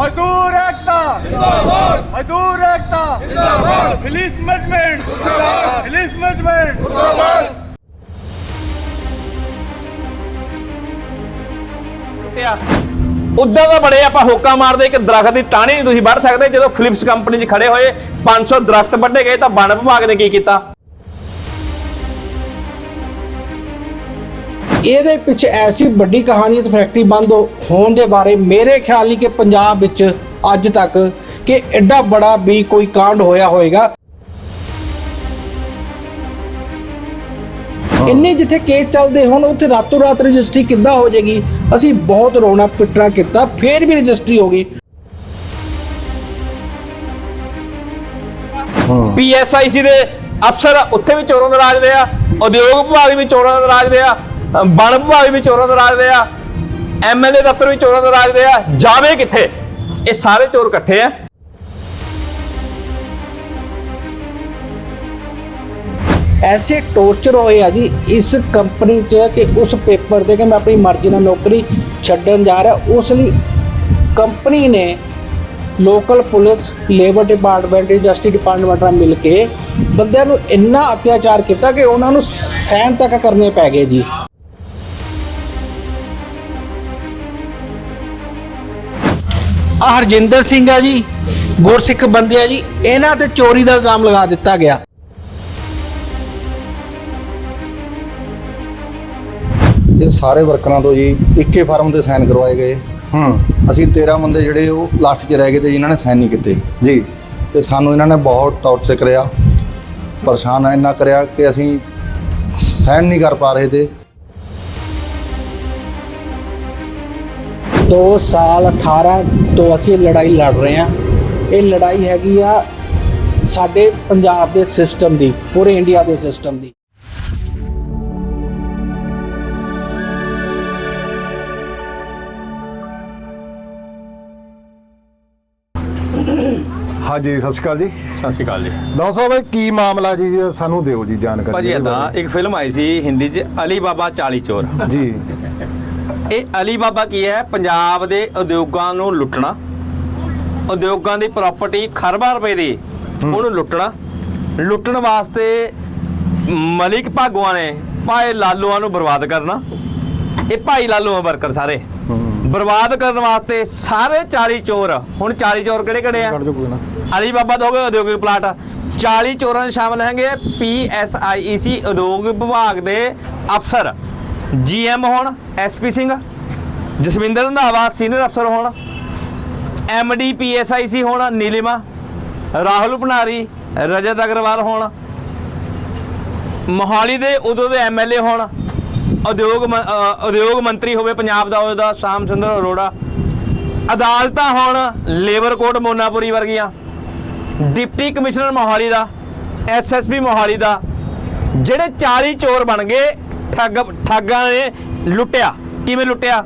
ਮਜ਼ਦੂਰ ਏਕਤਾ ਜਿੰਦਾਬਾਦ ਮਜ਼ਦੂਰ ਏਕਤਾ ਜਿੰਦਾਬਾਦ ਪੁਲਿਸ ਮੈਨੇਜਮੈਂਟ ਜਿੰਦਾਬਾਦ ਪੁਲਿਸ ਮੈਨੇਜਮੈਂਟ ਆ ਉਦਾਂ ਦਾ ਬੜੇ ਆਪਾਂ ਹੋਕਾ ਮਾਰਦੇ ਕਿ ਦਰਖਤ ਦੀ ਟਾਹਣੀ ਨਹੀਂ ਤੁਸੀਂ ਵੱਢ ਸਕਦੇ ਜਦੋਂ ਫਿਲਿਪਸ ਕੰਪਨੀ 'ਚ ਖੜੇ ਹੋਏ 500 ਦਰਖਤ ਵੱਢੇ ਗਏ ਤਾਂ ਵਣ ਵਿਭਾਗ ਨੇ ਕੀ ਕੀਤਾ ਇਹਦੇ ਪਿੱਛੇ ਐਸੀ ਵੱਡੀ ਕਹਾਣੀ ਤੇ ਫੈਕਟਰੀ ਬੰਦ ਹੋਣ ਦੇ ਬਾਰੇ ਮੇਰੇ ਖਿਆਲ ਨਹੀਂ ਕਿ ਪੰਜਾਬ ਵਿੱਚ ਅੱਜ ਤੱਕ ਕਿ ਐਡਾ ਬੜਾ ਵੀ ਕੋਈ ਕਾਂਡ ਹੋਇਆ ਹੋਵੇਗਾ। ਇੰਨੇ ਜਿੱਥੇ ਕੇਸ ਚੱਲਦੇ ਹੁਣ ਉੱਥੇ ਰਾਤੋਂ ਰਾਤ ਰਜਿਸਟਰੀ ਕਿੱਦਾਂ ਹੋ ਜਾਏਗੀ? ਅਸੀਂ ਬਹੁਤ ਰੋਣਾ ਪਿੱਟਣਾ ਕੀਤਾ ਫੇਰ ਵੀ ਰਜਿਸਟਰੀ ਹੋ ਗਈ। ਪੀਐਸਆਈਸੀ ਦੇ ਅਫਸਰ ਉੱਥੇ ਵੀ ਚੋਰਾਂ ਦਾ ਰਾਜ ਰਿਹਾ ਉਦਯੋਗ ਵਿਭਾਗ ਵੀ ਚੋਰਾਂ ਦਾ ਰਾਜ ਰਿਹਾ ਬਣ ਵਿਭਾਗ ਵੀ ਚੋਰਾਂ ਦਾ ਰਾਜ ਰਿਹਾ ਐਮਐਲਏ ਦਫ਼ਤਰ ਵੀ ਚੋਰਾਂ ਦਾ ਰਾਜ ਰਿਹਾ, ਜਾਵੇ ਕਿੱਥੇ? ਇਹ ਸਾਰੇ ਚੋਰ ਇਕੱਠੇ ਆ। ਐਸੇ ਟੌਰਚਰ ਹੋਏ ਆ ਜੀ, ਇਸ ਕੰਪਨੀ 'ਚ ਕਿ ਉਸ ਪੇਪਰ ਤੇ ਕਿ ਮੈਂ ਆਪਣੀ ਮਰਜ਼ੀ ਨਾਲ ਨੌਕਰੀ ਛੱਡਣ ਜਾ ਰਿਹਾ, ਉਸ ਲਈ ਕੰਪਨੀ ਨੇ local police, labour department industry department ਨਾਲ ਮਿਲ ਕੇ ਬੰਦਿਆਂ ਨੂੰ ਇੰਨਾ ਅਤਿਆਚਾਰ ਕੀਤਾ ਕਿ ਉਹਨਾਂ ਨੂੰ ਸਹਿਣ ਤੱਕ ਕਰਨੇ ਪੈ ਗਏ ਜੀ। ਆਹ ਹਰਜਿੰਦਰ ਸਿੰਘ ਆ ਜੀ ਗੁਰਸਿੱਖ ਬੰਦੇ ਆ ਜੀ ਇਹਨਾਂ ਤੇ ਚੋਰੀ ਦਾ ਇਲਜ਼ਾਮ ਲਗਾ ਦਿੱਤਾ ਗਿਆ। ਇਹ ਸਾਰੇ ਵਰਕਰਾਂ ਤੋਂ ਜੀ ਇੱਕੇ ਫਾਰਮ ਤੇ ਸਾਈਨ ਕਰਵਾਏ ਗਏ। ਹੂੰ ਅਸੀਂ 13 ਬੰਦੇ ਜਿਹੜੇ ਉਹ ਲਾਸਟ 'ਚ ਰਹਿ ਗਏ ਤੇ ਜਿਨ੍ਹਾਂ ਨੇ ਸਾਈਨ ਨਹੀਂ ਕੀਤੇ। ਜੀ। ਤੇ ਸਾਨੂੰ ਇਹਨਾਂ ਨੇ ਬਹੁਤ ਟੌਰਚਰ ਕਰਿਆ ਪਰੇਸ਼ਾਨ ਇੰਨਾ ਕਰਿਆ ਕਿ ਅਸੀਂ ਸਾਈਨ ਨਹੀਂ ਕਰ ਪਾ ਰਹੇ ਤੇ 2 ਸਾਲ 18 ਤੋਂ ਅਸੀਂ ਲੜਾਈ ਲੜ ਰਹੇ ਹਾਂ। ਇਹ ਲੜਾਈ ਹੈਗੀ ਆ ਸਾਡੇ ਪੰਜਾਬ ਦੇ ਸਿਸਟਮ ਦੀ ਪੂਰੇ ਇੰਡੀਆ ਦੇ ਸਿਸਟਮ ਦੀ। ਹਾਂਜੀ ਸਤਿ ਸ਼੍ਰੀ ਅਕਾਲ ਜੀ। ਸਤਿ ਸ਼੍ਰੀ ਅਕਾਲ ਜੀ। ਦਾਸ ਸਾਹਿਬ ਇਹ ਕੀ ਮਾਮਲਾ ਜੀ? ਸਾਨੂੰ ਦਿਓ ਜੀ ਜਾਣਕਾਰੀ ਭਾਜੀ ਇਹਦੇ ਇਦਾਂ ਇੱਕ ਫਿਲਮ ਆਈ ਸੀ ਹਿੰਦੀ 'ਚ ਅਲੀ ਬਾਬਾ 40 ਚੋਰ। ਜੀ। ਇਹ ਅਲੀ ਬਾਬਾ ਕੀ ਹੈ? ਪੰਜਾਬ ਦੇ ਉਦਯੋਗਾਂ ਨੂੰ ਲੁੱਟਣਾ। ਉਦਯੋਗਾਂ ਦੀ ਪ੍ਰਾਪਰਟੀ ਖਰਬਾਂ ਰੁਪਏ ਦੀ। ਉਹਨੂੰ ਲੁੱਟਣਾ। ਲੁੱਟਣ ਵਾਸਤੇ ਮਲਿਕ ਭਾਗੋਆਂ ਨੇ ਭਾਈ ਲਾਲੂਆਂ ਨੂੰ ਬਰਬਾਦ ਕਰਨਾ। ਇਹ ਭਾਈ ਲਾਲੂ ਆ ਵਰਕਰ ਸਾਰੇ। ਬਰਬਾਦ ਕਰਨ ਵਾਸਤੇ ਸਾਰੇ 40 ਚੋਰ। ਹੁਣ 40 ਚੋਰ ਕਿਹੜੇ ਕਿਹੜੇ ਆ? ਅਲੀ ਬਾਬਾ ਤੋਂ ਹੋ ਉਦਯੋਗਿਕ ਪਲਾਟ। 40 ਚੋਰਾਂ ਦੇ ਸ਼ਾਮਲ ਹੈਗੇ ਪੀਐਸਆਈਈਸੀ ਉਦਯੋਗ ਵਿਭਾਗ ਦੇ ਅਫਸਰ। ਜੀਐਮ ਹੋਣ ਐਸਪੀ ਸਿੰਘ ਜਸਵਿੰਦਰ ਰੰਧਾਵਾ ਸੀਨੀਅਰ ਅਫਸਰ ਹੋਣ ਐਮਡੀ ਪੀਐਸਆਈਸੀ ਹੋਣ, ਨੀਲਿਮਾ, ਰਾਹੁਲ ਭੰਡਾਰੀ, ਰਜਤ ਅਗਰਵਾਲ ਹੋਣ, ਮੋਹਾਲੀ ਦੇ ਉਦੋਂ ਦੇ ਐਮਐਲਏ ਹੋਣ, ਉਦਯੋਗ ਉਦਯੋਗ ਮੰਤਰੀ ਹੋਵੇ ਪੰਜਾਬ ਦਾ, ਉਹਦਾ ਸ਼ਾਮ ਚੰਦਰ ਅਰੋੜਾ, ਅਦਾਲਤਾਂ ਹੋਣ, ਲੇਬਰ ਕੋਰਟ ਮੋਨਾਪੁਰੀ ਵਰਗੀਆਂ, ਡਿਪਟੀ ਕਮਿਸ਼ਨਰ ਮੋਹਾਲੀ ਦਾ ਐਸਐਸਪੀ ਮੋਹਾਲੀ ਦਾ, ਜਿਹੜੇ 40 ਚੋਰ ਬਣ ਗਏ ਠੱਗ, ਠੱਗਾਂ ਨੇ ਲੁੱਟਿਆ। ਕਿਵੇਂ ਲੁੱਟਿਆ?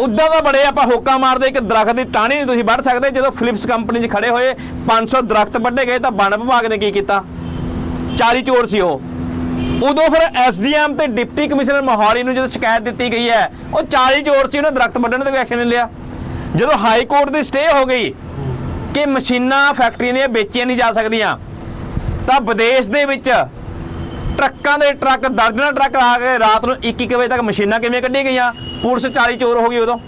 ਉਦਾਂ ਦਾ ਬੜੇ ਆਪਾਂ ਹੋਕਾ ਮਾਰਦੇ, ਇੱਕ ਦਰਖਤ ਦੀ ਟਾਹਣੀ ਨਹੀਂ ਤੁਸੀਂ ਵੱਢ ਸਕਦੇ। ਜਦੋਂ ਫਿਲਿਪਸ ਕੰਪਨੀ 'ਚ ਖੜੇ ਹੋਏ 500 ਦਰਖਤ ਵੱਢੇ ਗਏ, ਤਾਂ ਵਣ ਵਿਭਾਗ ਨੇ ਕੀ ਕੀਤਾ? 40 ਚੋਰ ਸੀ ਉਹ। ਉਦੋਂ ਫਿਰ ਐਸਡੀਐਮ ਤੇ ਡਿਪਟੀ ਕਮਿਸ਼ਨਰ ਮੋਹਾਲੀ ਨੂੰ ਜਦੋਂ ਸ਼ਿਕਾਇਤ ਦਿੱਤੀ ਗਈ ਹੈ, ਉਹ 40 ਚੋਰ ਸੀ, ਉਹਨੇ ਦਰਖਤ ਵੱਢਣ ਤੇ ਵੀ ਐਕਸ਼ਨ ਨਹੀਂ ਲਿਆ। ਜਦੋਂ ਹਾਈ ਕੋਰਟ ਦੀ ਸਟੇ ਹੋ ਗਈ ਕਿ ਮਸ਼ੀਨਾਂ ਫੈਕਟਰੀਆਂ ਦੀਆਂ ਵੇਚੀਆਂ ਨਹੀਂ ਜਾ ਸਕਦੀਆਂ, ਤਾਂ ਵਿਦੇਸ਼ ਦੇ ਵਿੱਚ ਟਰੱਕਾਂ ਦੇ ਟਰੱਕ ਦਰਜਨਾਂ ਟਰੱਕ ਆ ਕੇ ਰਾਤ ਨੂੰ 1-1 ਵਜੇ ਤੱਕ ਮਸ਼ੀਨਾਂ ਕਿਵੇਂ ਕੱਢੀਆਂ ਗਈਆਂ? ਪੁਲਿਸ 40 ਚੋਰ ਹੋ ਗਈ ਉਦੋਂ।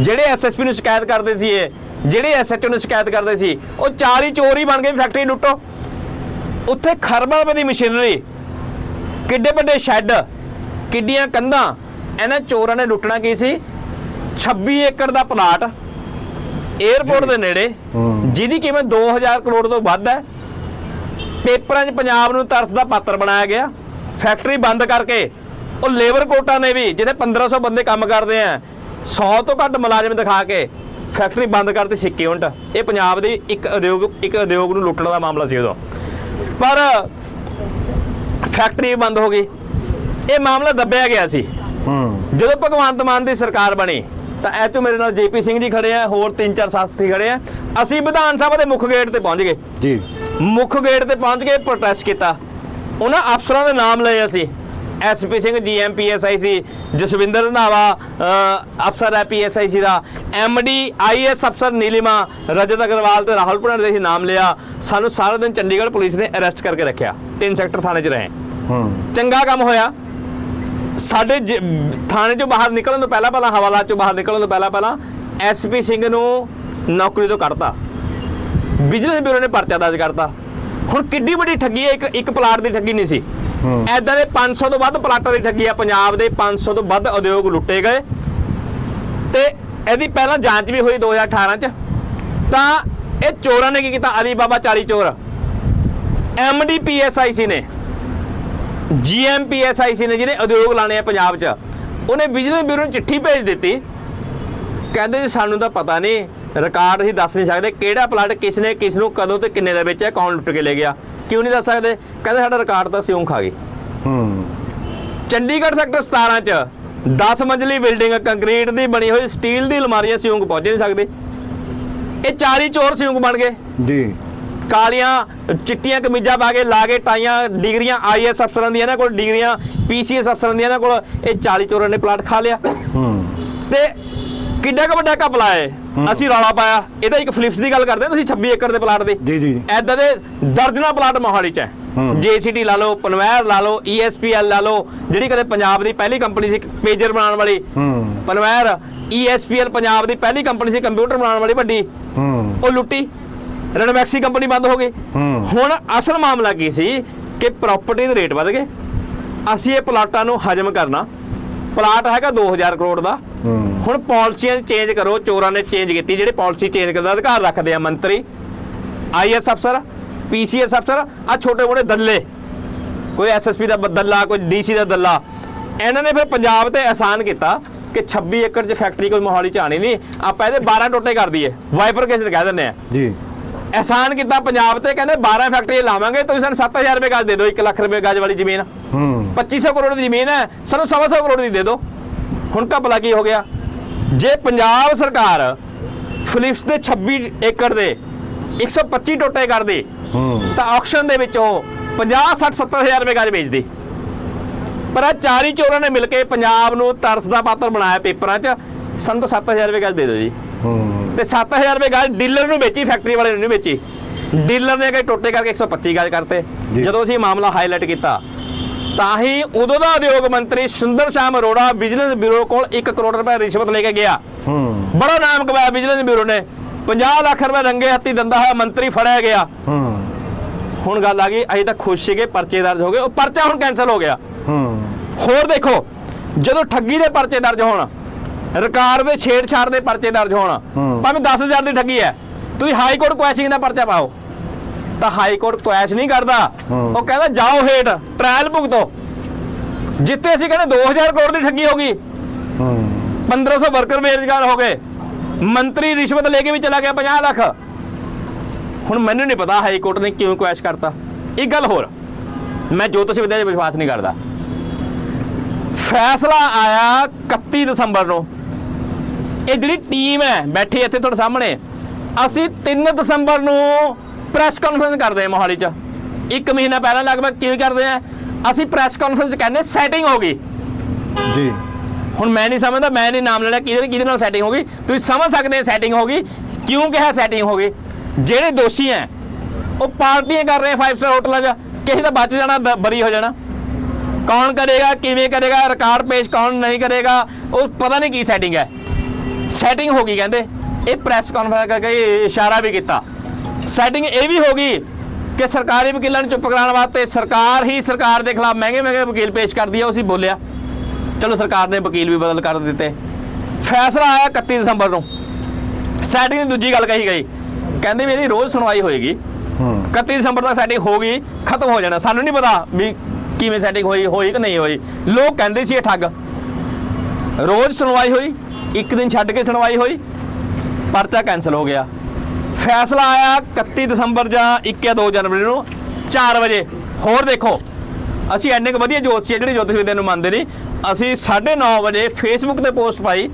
ਜਿਹੜੇ ਐਸਐਸਪੀ ਨੂੰ ਸ਼ਿਕਾਇਤ ਕਰਦੇ ਸੀ ਇਹ ਜਿਹੜੇ ਐਸਐਚਓ ਨੂੰ ਸ਼ਿਕਾਇਤ ਕਰਦੇ ਸੀ ਉਹ 40 ਚੋਰ ਹੀ ਬਣ ਗਏ ਫੈਕਟਰੀ ਲੁੱਟੋ। ਉੱਥੇ ਖਰਬਾਂ ਰੁਪਏ ਦੀ ਮਸ਼ੀਨਰੀ ਕਿੱਡੇ ਵੱਡੇ ਸ਼ੈੱਡ ਕਿੱਡੀਆਂ ਕੰਧਾਂ ਇਹਨਾਂ ਚੋਰਾਂ ਨੇ ਲੁੱਟਣਾ ਕੀ ਸੀ? 26 ਏਕੜ ਦਾ ਪਲਾਟ 에ਅਰਪੋਰਟ ਦੇ ਨੇੜੇ ਜਿਹਦੀ ਕੀਮਤ 2000 ਕਰੋੜ ਤੋਂ ਵੱਧ ਹੈ ਪੇਪਰਾਂ 'ਚ ਪੰਜਾਬ ਨੂੰ ਤਰਸ ਦਾ ਪਾਤਰ ਬਣਾਇਆ ਗਿਆ। ਫੈਕਟਰੀ ਬੰਦ ਕਰਕੇ ਉਹ ਲੇਬਰ ਕੋਟਾ ਨੇ ਵੀ ਜਿਹਦੇ 1500 ਬੰਦੇ ਕੰਮ ਕਰਦੇ ਆ 100 ਤੋਂ ਘੱਟ ਮੁਲਾਜ਼ਮ ਦਿਖਾ ਕੇ ਫੈਕਟਰੀ ਬੰਦ ਕਰਤੀ ਸਿੱਕੇ ਉਲਟ। ਇਹ ਪੰਜਾਬ ਦੇ ਇੱਕ ਉਦਯੋਗ ਇੱਕ ਉਦਯੋਗ ਨੂੰ ਲੁੱਟਣ ਦਾ ਮਾਮਲਾ ਸੀ ਉਦੋਂ। ਪਰ ਫੈਕਟਰੀ ਬੰਦ ਹੋ ਗਈ। ਇਹ ਮਾਮਲਾ ਦੱਬਿਆ ਗਿਆ ਸੀ। ਹੂੰ। ਜਦੋਂ ਭਗਵੰਤ ਮਾਨ ਦੀ ਸਰਕਾਰ ਬਣੀ ਤਾਂ ਇਹ ਤੋਂ ਮੇਰੇ ਨਾਲ ਜੇਪੀ ਸਿੰਘ ਜੀ ਖੜੇ ਆ ਹੋਰ ਤਿੰਨ ਚਾਰ ਸਾਥੀ ਖੜੇ ਆ। ਅਸੀਂ ਵਿਧਾਨ ਸਭਾ ਦੇ ਮੁੱਖ ਗੇਟ ਤੇ ਪਹੁੰਚ ਗਏ। ਜੀ। ਮੁੱਖ ਗੇਟ ਤੇ ਪਹੁੰਚ ਕੇ ਪ੍ਰੋਟੈਸਟ ਕੀਤਾ। ਉਹਨਾਂ ਅਫਸਰਾਂ ਦੇ ਨਾਮ ਲਏ ਅਸੀਂ। SP Singh GM PSI C Jaswinder Randhawa ਅਫਸਰ ਹੈ ਪੀਐਸਆਈ ਸੀ ਦਾ। ਐਮਡੀ ਆਈਐਸ ਅਫਸਰ ਨੀਲਿਮਾ ਰਜਤ ਅਗਰਵਾਲ ਤੇ ਰਾਹੁਲ ਭਣੜ ਦੇ ਨਾਮ ਲਿਆ। ਸਾਨੂੰ ਸਾਰਾ ਦਿਨ ਚੰਡੀਗੜ੍ਹ ਪੁਲਿਸ ਨੇ ਅਰੈਸਟ ਕਰਕੇ ਰੱਖਿਆ। ਤਿੰਨ ਸੈਕਟਰ ਥਾਣੇ 'ਚ ਰਹੇ। ਹੂੰ। ਚੰਗਾ ਕੰਮ ਹੋਇਆ। ਸਾਡੇ ਥਾਣੇ ਚੋਂ ਬਾਹਰ ਨਿਕਲਣ ਤੋਂ ਪਹਿਲਾਂ ਪਹਿਲਾਂ ਹਵਾਲਾ ਚੋਂ ਬਾਹਰ ਨਿਕਲਣ ਤੋਂ ਪਹਿਲਾਂ ਪਹਿਲਾਂ ਐਸਪੀ ਸਿੰਘ ਨੂੰ ਨੌਕਰੀ ਤੋਂ ਕੱਢਤਾ। ਬਿਜਨਸ ਬਿਊਰੋ ਨੇ ਪਰਚਾ ਦਰਜ ਕਰਤਾ। ਹੁਣ ਕਿੱਡੀ ਵੱਡੀ ਠੱਗੀ ਹੈ ਇੱਕ ਇੱਕ ਪਲਾਟ ਦੀ ਠੱਗੀ ਨਹੀਂ ਸੀ। ਐਦਾਂ ਦੇ 500 ਤੋਂ ਵੱਧ ਪਲਾਟਾਂ ਦੀ ਠੱਗੀ ਆ ਪੰਜਾਬ ਦੇ 500 ਤੋਂ ਵੱਧ ਉਦਯੋਗ ਲੁੱਟੇ ਗਏ। ਤੇ ਇਹਦੀ ਪਹਿਲਾਂ ਜਾਂਚ ਵੀ ਹੋਈ 2018 ਚ। ਤਾਂ ਇਹ ਚੋਰਾਂ ਨੇ ਕੀ ਕੀਤਾ? ਅਲੀ ਬਾਬਾ 40 ਚੋਰ ਐਮਡੀਪੀਐਸਆਈਸੀ ਨੇ ਜੀਐਮਪੀਐਸਆਈਸੀ ਨੇ ਜਿਹਨੇ ਉਦਯੋਗ ਲਾਣੇ ਆ ਪੰਜਾਬ 'ਚ ਉਹਨੇ ਬਿਜਨਸ ਬਿਊਰੋ ਨੂੰ ਚਿੱਠੀ ਭੇਜ ਦਿੱਤੀ। ਕਹਿੰਦੇ ਸਾਨੂੰ ਤਾਂ ਪਤਾ ਨਹੀਂ ਰਿਕਾਰਡ ਅਸੀਂ ਦੱਸ ਨਹੀਂ ਸਕਦੇ ਕਿਹੜਾ ਪਲਾਟ ਕਿਸ ਨੇ ਕਿਸ ਨੂੰ ਕਦੋਂ ਤੇ ਕਿੰਨੇ ਦਾ ਵੇਚਿਆ ਕੌਣ ਲੁੱਟ ਕੇ ਲੈ ਗਿਆ ਕਿਉਂ ਨਹੀਂ ਦੱਸ ਸਕਦੇ? ਕਹਿੰਦੇ ਸਾਡਾ ਰਿਕਾਰਡ ਤਾਂ ਸਿਉਂ ਖਾ ਗਈ ਹੂੰ। ਚੰਡੀਗੜ੍ਹ ਸੈਕਟਰ 17 ਚ 10 ਮੰਜ਼ਲੀ ਬਿਲਡਿੰਗ ਕੰਕਰੀਟ ਦੀ ਬਣੀ ਹੋਈ ਸਟੀਲ ਦੀ ਅਲਮਾਰੀਆਂ ਸਿਉਂਕ ਪਹੁੰਚ ਨਹੀਂ ਸਕਦੇ। ਇਹ ਚਾਰੀ ਚੋਰ ਸਿਉਂਕ ਬਣ ਗਏ। ਜੀ। ਕਾਲੀਆਂ ਚਿੱਟੀਆਂ ਕਮੀਜ਼ਾਂ ਪਾ ਕੇ ਲਾ ਕੇ ਟਾਈਆਂ ਡਿਗਰੀਆਂ ਆਈਐਸ ਅਫਸਰਾਂ ਦੀਆਂ ਇਹਨਾਂ ਕੋਲ ਡਿਗਰੀਆਂ ਪੀਸੀਐਸ ਅਫਸਰਾਂ ਦੀਆਂ ਇਹਨਾਂ ਕੋਲ ਇਹ 40 ਚੋਰਾਂ ਨੇ ਪਲਾਟ ਖਾ ਲਿਆ। ਹੂੰ। ਤੇ ਕਿੱਡਾ ਕੁ ਵੱਡਾ ਘਪਲਾ ਹੈ। ਅਸੀਂ ਰੌਲਾ ਪਾਇਆ। ਇਹਦਾ ਇੱਕ ਫਲਿਪਸ ਦੀ ਗੱਲ ਕਰਦੇ ਹਾਂ ਤੁਸੀਂ 26 ਏਕੜ ਦੇ ਪਲਾਟ ਦੀ। ਜੀ, ਜੀ। ਐਦਾਂ ਦੇ ਦਰਜਨਾ ਪਲਾਟ ਮੋਹਾਲੀ ਚ ਹੈ। ਜੀਸੀਟੀ ਲਾ ਲਓ ਪਨਵੈਰ ਲਾ ਲਓ ਈਐਸਪੀਐਲ ਲਾ ਲਓ ਜਿਹੜੀ ਕਦੇ ਪੰਜਾਬ ਦੀ ਪਹਿਲੀ ਕੰਪਨੀ ਸੀ ਪੇਜਰ ਬਣਾਉਣ ਵਾਲੀ। ਪਨਵੈਰ ਈਐਸਪੀਐਲ ਪੰਜਾਬ ਦੀ ਪਹਿਲੀ ਕੰਪਨੀ ਸੀ ਕੰਪਿਊਟਰ ਬਣਾਉਣ ਵਾਲੀ ਵੱਡੀ। ਉਹ ਲੁੱਟੀ। ਰਣਵੈਕਸੀ ਕੰਪਨੀ ਬੰਦ ਹੋ ਗਈ। ਹੁਣ ਅਸਲ ਮਾਮਲਾ ਕੀ ਸੀ ਕਿ ਪ੍ਰਾਪਰਟੀ ਦੇ ਰੇਟ ਵਧ ਗਏ। ਅਸੀਂ ਇਹ ਪਲਾਟਾਂ ਨੂੰ ਹਜਮ ਕਰਨਾ। ਪਲਾਟ ਹੈਗਾ 2000 ਕਰੋੜ ਦਾ। ਹੁਣ ਪਾਲਿਸੀਆਂ ਚੇਂਜ ਕਰੋ ਚੋਰਾਂ ਨੇ ਚੇਂਜ ਕੀਤੀ ਜਿਹੜੇ ਪਾਲਿਸੀ ਚੇਂਜ ਕਰਨ ਦਾ ਅਧਿਕਾਰ ਰੱਖਦੇ ਆ ਮੰਤਰੀ। ਆਈਐਸ ਅਫਸਰ ਪੀਸੀਐਸ ਅਫਸਰ ਆ ਛੋਟੇ ਮੋਟੇ ਦੱਲੇ। ਕੋਈ ਐਸਐਸਪੀ ਦਾ ਦੱਲਾ ਕੋਈ ਡੀਸੀ ਦਾ ਦੱਲਾ। ਇਹਨਾਂ ਨੇ ਫਿਰ ਪੰਜਾਬ ਤੇ ਆਸਾਨ ਕੀਤਾ ਕਿ 26 ਏਕੜ 'ਚ ਫੈਕਟਰੀ ਕੋਈ ਮੋਹਾਲੀ 'ਚ ਆਣੀ ਨਹੀਂ। ਆਪਾਂ ਇਹਦੇ 12 ਟੋਟੇ ਕਰ ਦਈਏ। ਵਾਈਫਰਕੇਸ਼ਨ ਕਹਿ ਦਿੰਦੇ ਆ। ਜੀ। ਐਹਸਾਨ ਕੀਤਾ ਪੰਜਾਬ ਤੇ ਕਹਿੰਦੇ 12 ਫੈਕਟਰੀ ਲਾਵਾਂਗੇ ਤੁਸੀਂ ਸਾਨੂੰ 7000 ਰੁਪਏ ਗਜ ਦੇ ਦਿਓ 1 ਲੱਖ ਰੁਪਏ ਗਜ ਵਾਲੀ ਜ਼ਮੀਨ। ਹੂੰ। 2500 ਕਰੋੜ ਦੀ ਜ਼ਮੀਨ ਹੈ ਸਾਨੂੰ 700 ਕਰੋੜ ਦੀ ਦੇ ਦਿਓ। ਹੁਣ ਘਪਲਾ ਕੀ ਹੋ ਗਿਆ? ਜੇ ਪੰਜਾਬ ਸਰਕਾਰ ਫਿਲਿਪਸ ਦੇ 26 ਏਕੜ ਦੇ 125 ਟੋਟੇ ਕਰਦੀ ਹੂੰ। ਤਾਂ ਆਕਸ਼ਨ ਦੇ ਵਿੱਚ ਉਹ 50 60 70000 ਰੁਪਏ ਗਜ ਵੇਚਦੀ। ਪਰ ਆ ਚਾਰੀ ਚੋਰਾਂ ਨੇ ਮਿਲ ਕੇ ਪੰਜਾਬ ਨੂੰ ਤਰਸ ਦਾ ਪਾਤਰ ਬਣਾਇਆ ਪੇਪਰਾਂ 'ਚ ਸਾਨੂੰ ਤਾਂ 7000 ਰੁਪਏ ਗਜ ਦੇ ਦਿਓ ਜੀ। ਤੇ 7000 ਰੁਪਏ ਗਾਜ ਡੀਲਰ ਨੂੰ ਵੇਚੀ ਫੈਕਟਰੀ ਵਾਲੇ ਨੂੰ ਨਹੀਂ ਵੇਚੀ। ਡੀਲਰ ਨੇ ਕਈ ਟੋਟੇ ਕਰਕੇ 125 ਗਾਜ ਕਰਤੇ। ਜਦੋਂ ਅਸੀਂ ਮਾਮਲਾ ਹਾਈਲਾਈਟ ਕੀਤਾ ਤਾਂ ਹੀ ਉਦੋਂ ਦਾ ਉਦਯੋਗ ਮੰਤਰੀ ਸੁੰਦਰ ਸ਼ਾਮ ਅਰੋੜਾ ਬਿਜ਼ਨਸ ਬਿਊਰੋ ਕੋਲ 1 ਕਰੋੜ ਰੁਪਏ ਰਿਸ਼ਵਤ ਲੈ ਕੇ ਗਿਆ। ਹੂੰ। ਬੜਾ ਨਾਮ ਕਮਾਇਆ ਬਿਜ਼ਨਸ ਬਿਊਰੋ ਨੇ। 50 ਲੱਖ ਰੁਪਏ ਰੰਗੇ ਹੱਥੀ ਦੰਦਾ ਹੋਇਆ ਮੰਤਰੀ ਫੜਿਆ ਗਿਆ। ਹੂੰ। ਹੁਣ ਗੱਲ ਆ ਗਈ ਅਸੀਂ ਤਾਂ ਖੁਸ਼ ਸੀਗੇ ਪਰਚੇ ਦਰਜ ਹੋ ਗਏ। ਉਹ ਪਰਚਾ ਹੁਣ ਕੈਨਸਲ ਹੋ ਗਿਆ। ਹੂੰ। ਹੋਰ ਦੇਖੋ ਜਦੋਂ ਠੱਗੀ ਦੇ ਪਰਚੇ ਦਰਜ ਹੋਣ ਰਿਕਾਰਡ ਦੇ ਛੇੜਛਾੜ ਦੇ ਪਰਚੇ ਦਰਜ ਹੋਣ। ਭਾਵੇਂ 10000 ਦੀ ਠੱਗੀ ਹੈ ਤੁਸੀਂ ਹਾਈ ਕੋਰਟ ਕੁਐਸ਼ਿੰਗ ਦਾ ਪਰਚਾ ਪਾਓ। ਤਾਂ ਹਾਈ ਕੋਰਟ ਕੁਐਸ਼ ਨਹੀਂ ਕਰਦਾ। ਉਹ ਕਹਿੰਦਾ ਜਾਓ ਹੇਠ ਟ੍ਰਾਇਲ ਭੁਗਤੋ। ਜਿੱਤੇ ਅਸੀਂ ਕਹਿੰਦੇ 2000 ਕਰੋੜ ਦੀ ਠੱਗੀ ਹੋ ਗਈ। ਹੂੰ। 1500 ਵਰਕਰ ਬੇਰੁਜ਼ਗਾਰ ਹੋ ਗਏ। ਮੰਤਰੀ ਰਿਸ਼ਵਤ ਲੈ ਕੇ ਵੀ ਚਲਾ ਗਿਆ 50 ਲੱਖ। ਹੁਣ ਮੈਨੂੰ ਨਹੀਂ ਪਤਾ ਹਾਈ ਕੋਰਟ ਨੇ ਕਿਉਂ ਕੁਐਸ਼ ਕਰਤਾ। ਇੱਕ ਗੱਲ ਹੋਰ ਮੈਂ ਜੋਤਿਸ਼ ਵਿਦਿਆ 'ਚ ਵਿਸ਼ਵਾਸ ਨਹੀਂ ਕਰਦਾ। ਫੈਸਲਾ ਆਇਆ 31 ਦਸੰਬਰ ਨੂੰ। ਇਹ ਜਿਹੜੀ ਟੀਮ ਹੈ ਬੈਠੀ ਇੱਥੇ ਤੁਹਾਡੇ ਸਾਹਮਣੇ। ਅਸੀਂ 3 ਦਸੰਬਰ ਨੂੰ ਪ੍ਰੈਸ ਕਾਨਫਰੰਸ ਕਰਦੇ ਹਾਂ ਮੋਹਾਲੀ 'ਚ। ਇੱਕ ਮਹੀਨਾ ਪਹਿਲਾਂ ਲਗਭਗ ਕਿਉਂ ਕਰਦੇ ਆ? ਅਸੀਂ ਪ੍ਰੈਸ ਕਾਨਫਰੰਸ ਕਹਿੰਦੇ ਸੈਟਿੰਗ ਹੋ ਗਈ। ਜੀ। ਹੁਣ ਮੈਂ ਨਹੀਂ ਸਮਝਦਾ ਮੈਂ ਨਹੀਂ ਨਾਮ ਲੈਣਾ ਕਿਹਦੇ ਕਿਹਦੇ ਨਾਲ ਸੈਟਿੰਗ ਹੋ ਗਈ? ਤੁਸੀਂ ਸਮਝ ਸਕਦੇ ਸੈਟਿੰਗ ਹੋ ਗਈ। ਕਿਉਂ ਕਿਹਾ ਸੈਟਿੰਗ ਹੋ ਗਈ? ਜਿਹੜੇ ਦੋਸ਼ੀ ਹੈ ਉਹ ਪਾਰਟੀਆਂ ਕਰ ਰਹੇ 5 ਸਟਾਰ ਹੋਟਲਾਂ 'ਚ। ਕਿਸੇ ਦਾ ਬਚ ਜਾਣਾ ਬਰੀ ਹੋ ਜਾਣਾ। ਕੌਣ ਕਰੇਗਾ ਕਿਵੇਂ ਕਰੇਗਾ ਰਿਕਾਰਡ ਪੇਸ਼ ਕੌਣ ਨਹੀਂ ਕਰੇਗਾ ਉਹ ਪਤਾ ਨਹੀਂ ਕੀ ਸੈਟਿੰਗ ਹੈ ਸੈਟਿੰਗ ਹੋ ਗਈ ਕਹਿੰਦੇ। ਇਹ ਪ੍ਰੈਸ ਕਾਨਫਰੰਸ ਕਰਕੇ ਇਸ਼ਾਰਾ ਵੀ ਕੀਤਾ। ਸੈਟਿੰਗ ਇਹ ਵੀ ਹੋ ਗਈ ਕਿ ਸਰਕਾਰੀ ਵਕੀਲਾਂ ਨੂੰ ਚੁੱਪ ਕਰਾਉਣ ਵਾਸਤੇ ਸਰਕਾਰ ਹੀ ਸਰਕਾਰ ਦੇ ਖਿਲਾਫ ਮਹਿੰਗੇ ਮਹਿੰਗੇ ਵਕੀਲ ਪੇਸ਼ ਕਰਦੀ ਹੈ ਉਹ ਅਸੀਂ ਬੋਲਿਆ। ਚਲੋ ਸਰਕਾਰ ਨੇ ਵਕੀਲ ਵੀ ਬਦਲ ਕਰ ਦਿੱਤੇ। ਫੈਸਲਾ ਆਇਆ 31 ਦਸੰਬਰ ਨੂੰ। ਸੈਟਿੰਗ ਦੀ ਦੂਜੀ ਗੱਲ ਕਹੀ ਗਈ। ਕਹਿੰਦੇ ਵੀ ਇਹਦੀ ਰੋਜ਼ ਸੁਣਵਾਈ ਹੋਏਗੀ। ਹੂੰ। 31 ਦਸੰਬਰ ਤੱਕ ਸੈਟਿੰਗ ਹੋ ਗਈ ਖਤਮ ਹੋ ਜਾਣਾ। ਸਾਨੂੰ ਨਹੀਂ ਪਤਾ ਵੀ ਕਿਵੇਂ ਸੈਟਿੰਗ ਹੋਈ ਹੋਈ ਕਿ ਨਹੀਂ ਹੋਈ। ਲੋਕ ਕਹਿੰਦੇ ਸੀ ਇਹ ਠੱਗ। ਰੋਜ਼ ਸੁਣਵਾਈ ਹੋਈ ਇੱਕ ਦਿਨ ਛੱਡ ਕੇ ਸੁਣਵਾਈ ਹੋਈ ਪਰਚਾ ਕੈਨਸਲ ਹੋ ਗਿਆ। ਫੈਸਲਾ ਆਇਆ 31 ਦਸੰਬਰ ਜਾਂ 1 ਜਾਂ 2 ਜਨਵਰੀ ਨੂੰ 4 ਵਜੇ। ਹੋਰ ਦੇਖੋ ਅਸੀਂ ਐਨੇ ਕੁ ਵਧੀਆ ਜੋਤਸ਼ੀ ਆ ਜਿਹੜੇ ਜੋਤਿਸ਼ ਵਿਦਿਆ ਨੂੰ ਮੰਨਦੇ ਨਹੀਂ। ਅਸੀਂ 9:30 ਵਜੇ ਫੇਸਬੁੱਕ ਤੇ ਪੋਸਟ ਪਾਈ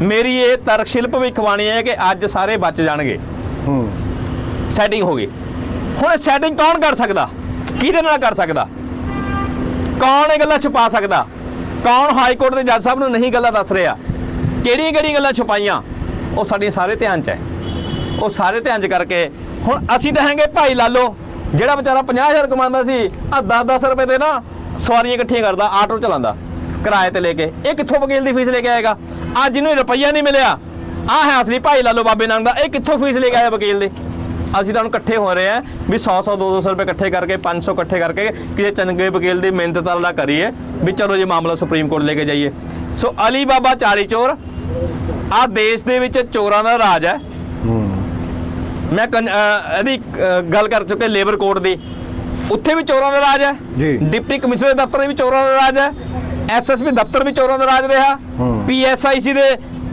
ਮੇਰੀ ਇਹ ਤਰਕਸ਼ਿਲ ਭਵਿੱਖਬਾਣੀ ਹੈ ਕਿ ਅੱਜ ਸਾਰੇ ਬਚ ਜਾਣਗੇ। ਹੂੰ। ਸੈਟਿੰਗ ਹੋ ਗਈ। ਹੁਣ ਸੈਟਿੰਗ ਕੌਣ ਕਰ ਸਕਦਾ? ਕਿਹਦੇ ਨਾਲ ਕਰ ਸਕਦਾ? ਕੌਣ ਇਹ ਗੱਲਾਂ ਛੁਪਾ ਸਕਦਾ? ਕੌਣ ਹਾਈ ਕੋਰਟ ਦੇ ਜੱਜ ਸਾਹਿਬ ਨੂੰ ਨਹੀਂ ਗੱਲਾਂ ਦੱਸ ਰਿਹਾ? ਕਿਹੜੀਆਂ ਕਿਹੜੀਆਂ ਗੱਲਾਂ ਛੁਪਾਈਆਂ? ਉਹ ਸਾਡੇ ਸਾਰੇ ਧਿਆਨ 'ਚ ਹੈ। ਉਹ ਸਾਰੇ ਧਿਆਨ 'ਚ ਕਰਕੇ। ਹੁਣ ਅਸੀਂ ਤਾਂ ਹੈਗੇ ਭਾਈ ਲਾਲੋ, ਜਿਹੜਾ ਵਿਚਾਰਾ 50000 ਕਮਾਉਂਦਾ ਸੀ ਆ 10-10 ਰੁਪਏ 'ਤੇ ਨਾ ਸਵਾਰੀਆਂ ਇਕੱਠੀਆਂ ਕਰਦਾ, ਆਟੋ ਚਲਾਉਂਦਾ, ਕਿਰਾਏ ਤੇ ਲੈ ਕੇ। ਇਹ ਕਿੱਥੋਂ ਵਕੀਲ ਦੀ ਫੀਸ ਲੈ ਕੇ ਆਏਗਾ? ਆ ਜਿਹਨੂੰ ਰੁਪਈਆ ਨਹੀਂ ਮਿਲਿਆ। ਆ ਹੈ ਅਸਲੀ ਭਾਈ ਲਾਲੋ ਬਾਬੇ ਨਾਨਕ ਦਾ। ਇਹ ਕਿੱਥੋਂ ਫੀਸ ਲੈ ਕੇ ਆਇਆ ਵਕੀਲ ਦੀ? ਅਸੀਂ ਤਾਂ ਹੁਣ ਇਕੱਠੇ ਹੋ ਰਹੇ ਆ ਵੀ 100 100 200 ਰੁਪਏ ਇਕੱਠੇ ਕਰਕੇ 500 ਇਕੱਠੇ ਕਰਕੇ ਕਿਸੇ ਚੰਗੇ ਵਕੀਲ ਦੀ ਮਿਹਨਤ ਤਰਲਾ ਕਰੀਏ ਵੀ ਚਲੋ ਜੀ ਮਾਮਲਾ ਸੁਪਰੀਮ ਕੋਰਟ ਲੈ ਕੇ ਜਾਈਏ। ਸੋ ਅਲੀ ਬਾਬਾ 40 ਚੋਰ ਆ ਦੇਸ਼ ਦੇ ਵਿੱਚ ਚੋਰਾਂ ਦਾ ਰਾਜ ਹੈ। ਮੈਂ ਇਹਦੀ ਗੱਲ ਕਰ ਚੁੱਕੇ ਲੇਬਰ ਕੋਡ ਦੀ। ਉੱਥੇ ਵੀ ਚੋਰਾਂ ਦਾ ਰਾਜ ਹੈ। ਜੀ। ਡਿਪਟੀ ਕਮਿਸ਼ਨਰ ਦਫ਼ਤਰ ਦੇ ਵੀ ਚੋਰਾਂ ਦਾ ਰਾਜ ਹੈ। ਐਸਐਸਪੀ ਦਫ਼ਤਰ ਵੀ ਚੋਰਾਂ ਦਾ ਰਾਜ ਰਿਹਾ। ਪੀਐਸਆਈਸੀ ਦੇ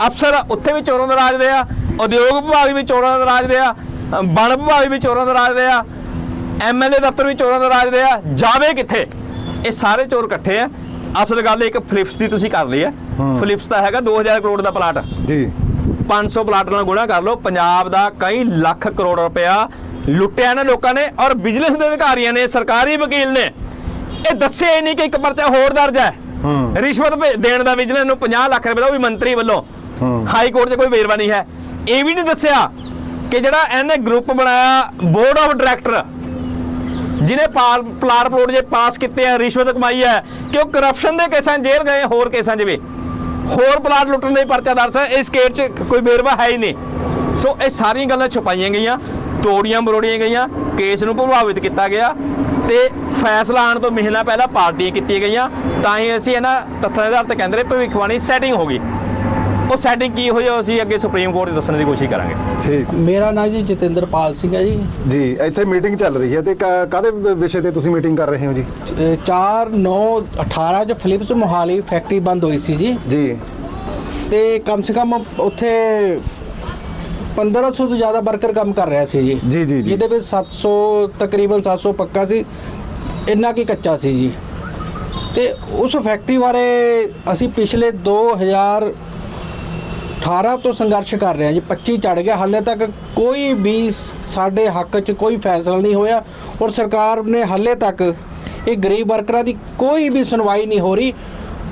ਅਫਸਰ ਉੱਥੇ ਵੀ ਚੋਰਾਂ ਦਾ ਰਾਜ ਰਿਹਾ। ਉਦਯੋਗ ਵਿਭਾਗ ਵੀ ਚੋਰਾਂ ਦਾ ਰਾਜ ਰਿਹਾ। ਵਣ ਵਿਭਾਗ ਵੀ ਚੋਰਾਂ ਦਾ ਰਾਜ ਰਿਹਾ। ਐਮਐਲਏ ਦਫ਼ਤਰ ਵੀ ਚੋਰਾਂ ਦਾ ਰਾਜ ਰਿਹਾ। ਜਾਵੇ ਕਿੱਥੇ? ਇਹ ਸਾਰੇ ਚੋਰ ਇਕੱਠੇ ਆ। ਅਸਲ ਗੱਲ ਇੱਕ ਫਲਿਪਸ ਦੀ ਤੁਸੀਂ ਕਰ ਲਈ ਹੈ। ਫਲਿਪਸ ਦਾ ਹੈਗਾ 2000 ਕਰੋੜ ਦਾ ਪਲਾਟ। ਜੀ। 500 ਪਲਾਟ ਨਾਲ ਗੁਣਾ ਕਰ ਲਓ। ਪੰਜਾਬ ਦਾ ਕਈ ਲੱਖ ਕਰੋੜ ਰੁਪਇਆ ਲੁੱਟਿਆ ਨਾ ਲੋਕਾਂ ਨੇ ਔਰ ਬਿਜਨਸ ਦੇ ਅਧਿਕਾਰੀਆਂ ਨੇ ਸਰਕਾਰੀ ਵਕੀਲ ਨੇ। ਇਹ ਦੱਸਿਆ ਹੀ ਨਹੀਂ ਕਿ ਇੱਕ ਪਰਚਾ ਹੋਰ ਦਰਜ ਹੈ। ਰਿਸ਼ਵਤ ਭੇ- ਦੇਣ ਦਾ ਵਿਜੀਲੈਂਸ ਨੂੰ 50 ਲੱਖ ਰੁਪਏ ਦਾ ਉਹ ਵੀ ਮੰਤਰੀ ਵੱਲੋਂ। ਹਾਈ ਕੋਰਟ 'ਚ ਕੋਈ ਵੇਰਵਾ ਨਹੀਂ ਹੈ। ਇਹ ਵੀ ਨਹੀਂ ਦੱਸਿਆ ਕਿ ਜਿਹੜਾ ਇਹਨੇ ਗਰੁੱਪ ਬਣਾਇਆ ਬੋਰਡ ਆਫ ਡਾਇਰੈਕਟਰ ਜਿਹਨੇ ਪਾਲ ਪਲਾਟ ਪਲੋਟ ਜੇ ਪਾਸ ਕੀਤੇ ਆ ਰਿਸ਼ਵਤ ਕਮਾਈ ਹੈ ਕਿ ਉਹ ਕਰਪਸ਼ਨ ਦੇ ਕੇਸਾਂ ਜੇਲ੍ਹ ਗਏ ਹੋਰ ਕੇਸਾਂ 'ਚ ਵੀ। ਹੋਰ ਪਲਾਟ ਲੁੱਟਣ ਦੇ ਪਰਚਾ ਦਰਜ ਹੈ। ਇਸ ਕੇਸ 'ਚ ਕੋਈ ਵੇਰਵਾ ਹੈ ਹੀ ਨਹੀਂ। ਸੋ ਇਹ ਸਾਰੀਆਂ ਗੱਲਾਂ ਛੁਪਾਈਆਂ ਗਈਆਂ, ਤੋੜੀਆਂ ਮਰੋੜੀਆਂ ਗਈਆਂ, ਕੇਸ ਨੂੰ ਪ੍ਰਭਾਵਿਤ ਕੀਤਾ ਗਿਆ ਤੇ ਫੈਸਲਾ ਆਉਣ ਤੋਂ ਮਹੀਨਾ ਪਹਿਲਾਂ ਪਾਰਟੀਆਂ ਕੀਤੀਆਂ ਗਈਆਂ। ਤਾਂ ਹੀ ਅਸੀਂ ਇਹਨਾਂ ਤੱਥਾਂ ਦੇ ਆਧਾਰ ਤੇ ਕਹਿੰਦੇ ਰਹੇ, ਭਵਿੱਖਬਾਣੀ ਸੈਟਿੰਗ ਹੋ ਗਈ। ਉਹ ਸੈਟਿੰਗ ਕੀ ਹੋਈ ਅਸੀਂ ਅੱਗੇ ਸੁਪਰੀਮ ਕੋਰਟ 'ਚ ਦੱਸਣ ਦੀ ਕੋਸ਼ਿਸ਼ ਕਰਾਂਗੇ। ਠੀਕ। ਮੇਰਾ ਨਾਮ ਜੀ ਜਤਿੰਦਰਪਾਲ ਸਿੰਘ ਹੈ ਜੀ। ਜੀ ਇੱਥੇ ਮੀਟਿੰਗ ਚੱਲ ਰਹੀ ਹੈ ਤੇ ਕਾ- ਕਾਹਦੇ ਵਿਸ਼ੇ ਤੇ ਤੁਸੀਂ ਮੀਟਿੰਗ ਕਰ ਰਹੇ ਹੋ ਜੀ? 4 9 18 ਚ ਫਿਲਿਪਸ ਮੋਹਾਲੀ ਫੈਕਟਰੀ ਬੰਦ ਹੋਈ ਸੀ ਜੀ। ਜੀ। ਤੇ ਕਮ ਸੇ ਕਮ ਉੱਥੇ 1500 ਤੋਂ ਜ਼ਿਆਦਾ ਵਰਕਰ ਕੰਮ ਕਰ ਰਿਹਾ ਸੀ ਜੀ। ਜੀ, ਜੀ, ਜੀ। ਜਿਹਦੇ ਵਿੱਚ 700 ਤਕਰੀਬਨ 700 ਪੱਕਾ ਸੀ। ਇੰਨਾ ਕੀ ਕੱਚਾ ਸੀ ਜੀ। ਤੇ ਉਸ ਫੈਕਟਰੀ ਬਾਰੇ ਅਸੀਂ ਪਿਛਲੇ 2018 ਤੋਂ ਸੰਘਰਸ਼ ਕਰ ਰਹੇ ਹਾਂ ਜੀ 25 ਚੜ ਗਿਆ। ਹਾਲੇ ਤੱਕ ਕੋਈ ਵੀ ਸਾਡੇ ਹੱਕ 'ਚ ਕੋਈ ਫੈਸਲਾ ਨਹੀਂ ਹੋਇਆ ਔਰ ਸਰਕਾਰ ਨੇ ਹਾਲੇ ਤੱਕ ਇਹ ਗਰੀਬ ਵਰਕਰਾਂ ਦੀ ਕੋਈ ਵੀ ਸੁਣਵਾਈ ਨਹੀਂ ਹੋ ਰਹੀ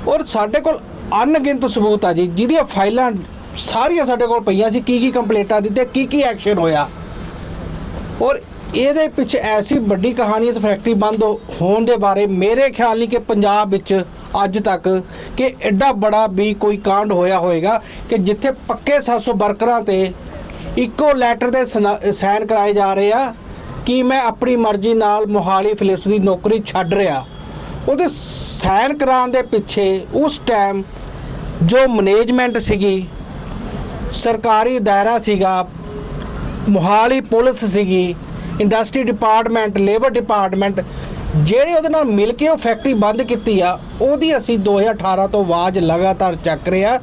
ਔਰ ਸਾਡੇ ਕੋਲ ਅਣਗਿਣਤ ਸਬੂਤ ਆ ਜੀ, ਜਿਹਦੀਆਂ ਫਾਈਲਾਂ ਸਾਰੀਆਂ ਸਾਡੇ ਕੋਲ ਪਈਆਂ ਸੀ, ਕੀ ਕੀ ਕੰਪਲੇਂਟਾਂ ਦਿੱਤੇ ਕੀ ਕੀ ਐਕਸ਼ਨ ਹੋਇਆ। ਔਰ ਇਹਦੇ ਪਿੱਛੇ ਐਸੀ ਵੱਡੀ ਕਹਾਣੀ ਇਸ ਫੈਕਟਰੀ ਬੰਦ ਹੋਣ ਦੇ ਬਾਰੇ ਮੇਰੇ ਖਿਆਲ ਨਹੀਂ ਕਿ ਪੰਜਾਬ ਵਿੱਚ ਅੱਜ ਤੱਕ ਕਿ ਐਡਾ ਬੜਾ ਵੀ ਕੋਈ ਕਾਂਡ ਹੋਇਆ ਹੋਵੇਗਾ ਕਿ ਜਿੱਥੇ ਪੱਕੇ 700 ਵਰਕਰਾਂ ਤੇ ਇੱਕੋ ਲੈਟਰ ਦੇ ਸਾਈਨ ਕਰਾਏ ਜਾ ਰਹੇ ਆ ਕਿ ਮੈਂ ਆਪਣੀ ਮਰਜ਼ੀ ਨਾਲ ਮੋਹਾਲੀ ਫਿਲਿਪਸ ਦੀ ਨੌਕਰੀ ਛੱਡ ਰਿਹਾ। ਉਹਦੇ ਸਾਈਨ ਕਰਾਉਣ ਦੇ ਪਿੱਛੇ ਉਸ ਟਾਈਮ ਜੋ ਮੈਨੇਜਮੈਂਟ ਸੀਗੀ, ਸਰਕਾਰੀ ਦਾਇਰਾ ਸੀਗਾ, ਮੋਹਾਲੀ ਪੁਲਿਸ ਸੀਗੀ ਇੰਡਸਟਰੀ ਡਿਪਾਰਟਮੈਂਟ ਲੇਬਰ ਡਿਪਾਰਟਮੈਂਟ ਜਿਹੜੇ ਉਹਦੇ ਨਾਲ ਮਿਲ ਕੇ ਉਹ ਫੈਕਟਰੀ ਬੰਦ ਕੀਤੀ ਆ ਉਹਦੀ ਅਸੀਂ 2018 ਤੋਂ ਆਵਾਜ਼ ਲਗਾਤਾਰ ਚੱਕ ਰਹੇ ਆ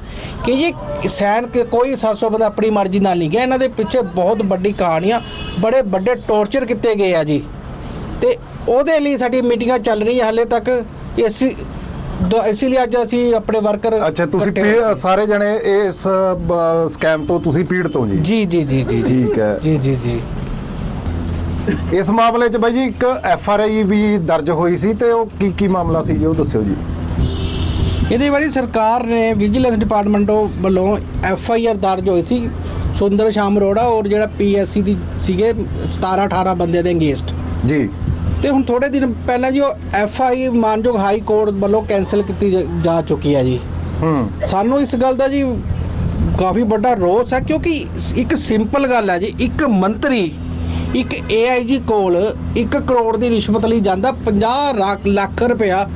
ਕਿ ਇਹ ਸੈਨ ਕਿ ਕੋਈ 700 ਬੰਦਾ ਆਪਣੀ ਮਰਜ਼ੀ ਨਾਲ ਨਹੀਂ ਗਿਆ। ਇਹਨਾਂ ਦੇ ਪਿੱਛੇ ਬਹੁਤ ਵੱਡੀ ਕਹਾਣੀਆਂ ਬੜੇ ਵੱਡੇ ਟੌਰਚਰ ਕੀਤੇ ਗਏ ਆ ਜੀ। ਤੇ ਉਹਦੇ ਲਈ ਸਾਡੀ ਮੀਟਿੰਗਾਂ ਚੱਲ ਰਹੀਆਂ ਹਾਲੇ ਤੱਕ। ਦੋ- ਇਸੇ ਲਈ ਅੱਜ ਅਸੀਂ ਆਪਣੇ ਵਰਕਰ ਅੱਛਾ ਤੁਸੀਂ ਸਾਰੇ ਜਣੇ ਇਸ ਸਕੈਮ ਤੋਂ ਤੁਸੀਂ ਪੀੜਤ ਹੋ ਜੀ ਜੀ ਜੀ ਜੀ। ਠੀਕ ਹੈ। ਜੀ ਜੀ ਜੀ। ਇਸ ਮਾਮਲੇ 'ਚ ਬਾਈ ਜੀ ਇੱਕ ਐਫ ਆਰ ਆਈ ਵੀ ਦਰਜ ਹੋਈ ਸੀ ਤੇ ਉਹ ਕੀ ਕੀ ਮਾਮਲਾ ਸੀ ਜੀ ਉਹ ਦੱਸਿਓ ਜੀ। ਇਹਦੇ ਬਾਰੇ ਸਰਕਾਰ ਨੇ ਵਿਜੀਲੈਂਸ ਡਿਪਾਰਟਮੈਂਟ ਵੱਲੋਂ ਐਫ ਆਈ ਆਰ ਦਰਜ ਹੋਈ ਸੀ ਸੁੰਦਰ ਸ਼ਾਮ ਅਰੋੜਾ ਔਰ ਜਿਹੜਾ ਪੀ ਐਸ ਸੀ ਦੀ ਸੀਗੇ 17 18 ਬੰਦੇ ਦੇ ਅੰਗੇਸਟ। ਜੀ। ਤੇ ਹੁਣ ਥੋੜੇ ਦਿਨ ਪਹਿਲਾਂ ਜੀ ਉਹ ਐਫ ਆਈ ਮਾਨਯੋਗ ਹਾਈ ਕੋਰਟ ਵੱਲੋਂ ਕੈਨਸਲ ਕੀਤੀ ਜਾ ਚੁੱਕੀ ਹੈ ਜੀ। ਹੂੰ। ਸਾਨੂੰ ਇਸ ਗੱਲ ਦਾ ਜੀ ਕਾਫੀ ਵੱਡਾ ਰੋਸ ਹੈ ਕਿਉਂਕਿ ਇੱਕ ਸਿੰਪਲ ਗੱਲ ਹੈ ਜੀ ਇੱਕ ਮੰਤਰੀ ਇੱਕ ਏਆਈਜੀ ਕੋਲ 1 ਕਰੋੜ ਦੀ ਰਿਸ਼ਵਤ ਲਈ ਜਾਂਦਾ 50 ਲੱਖ ਰੁਪਇਆ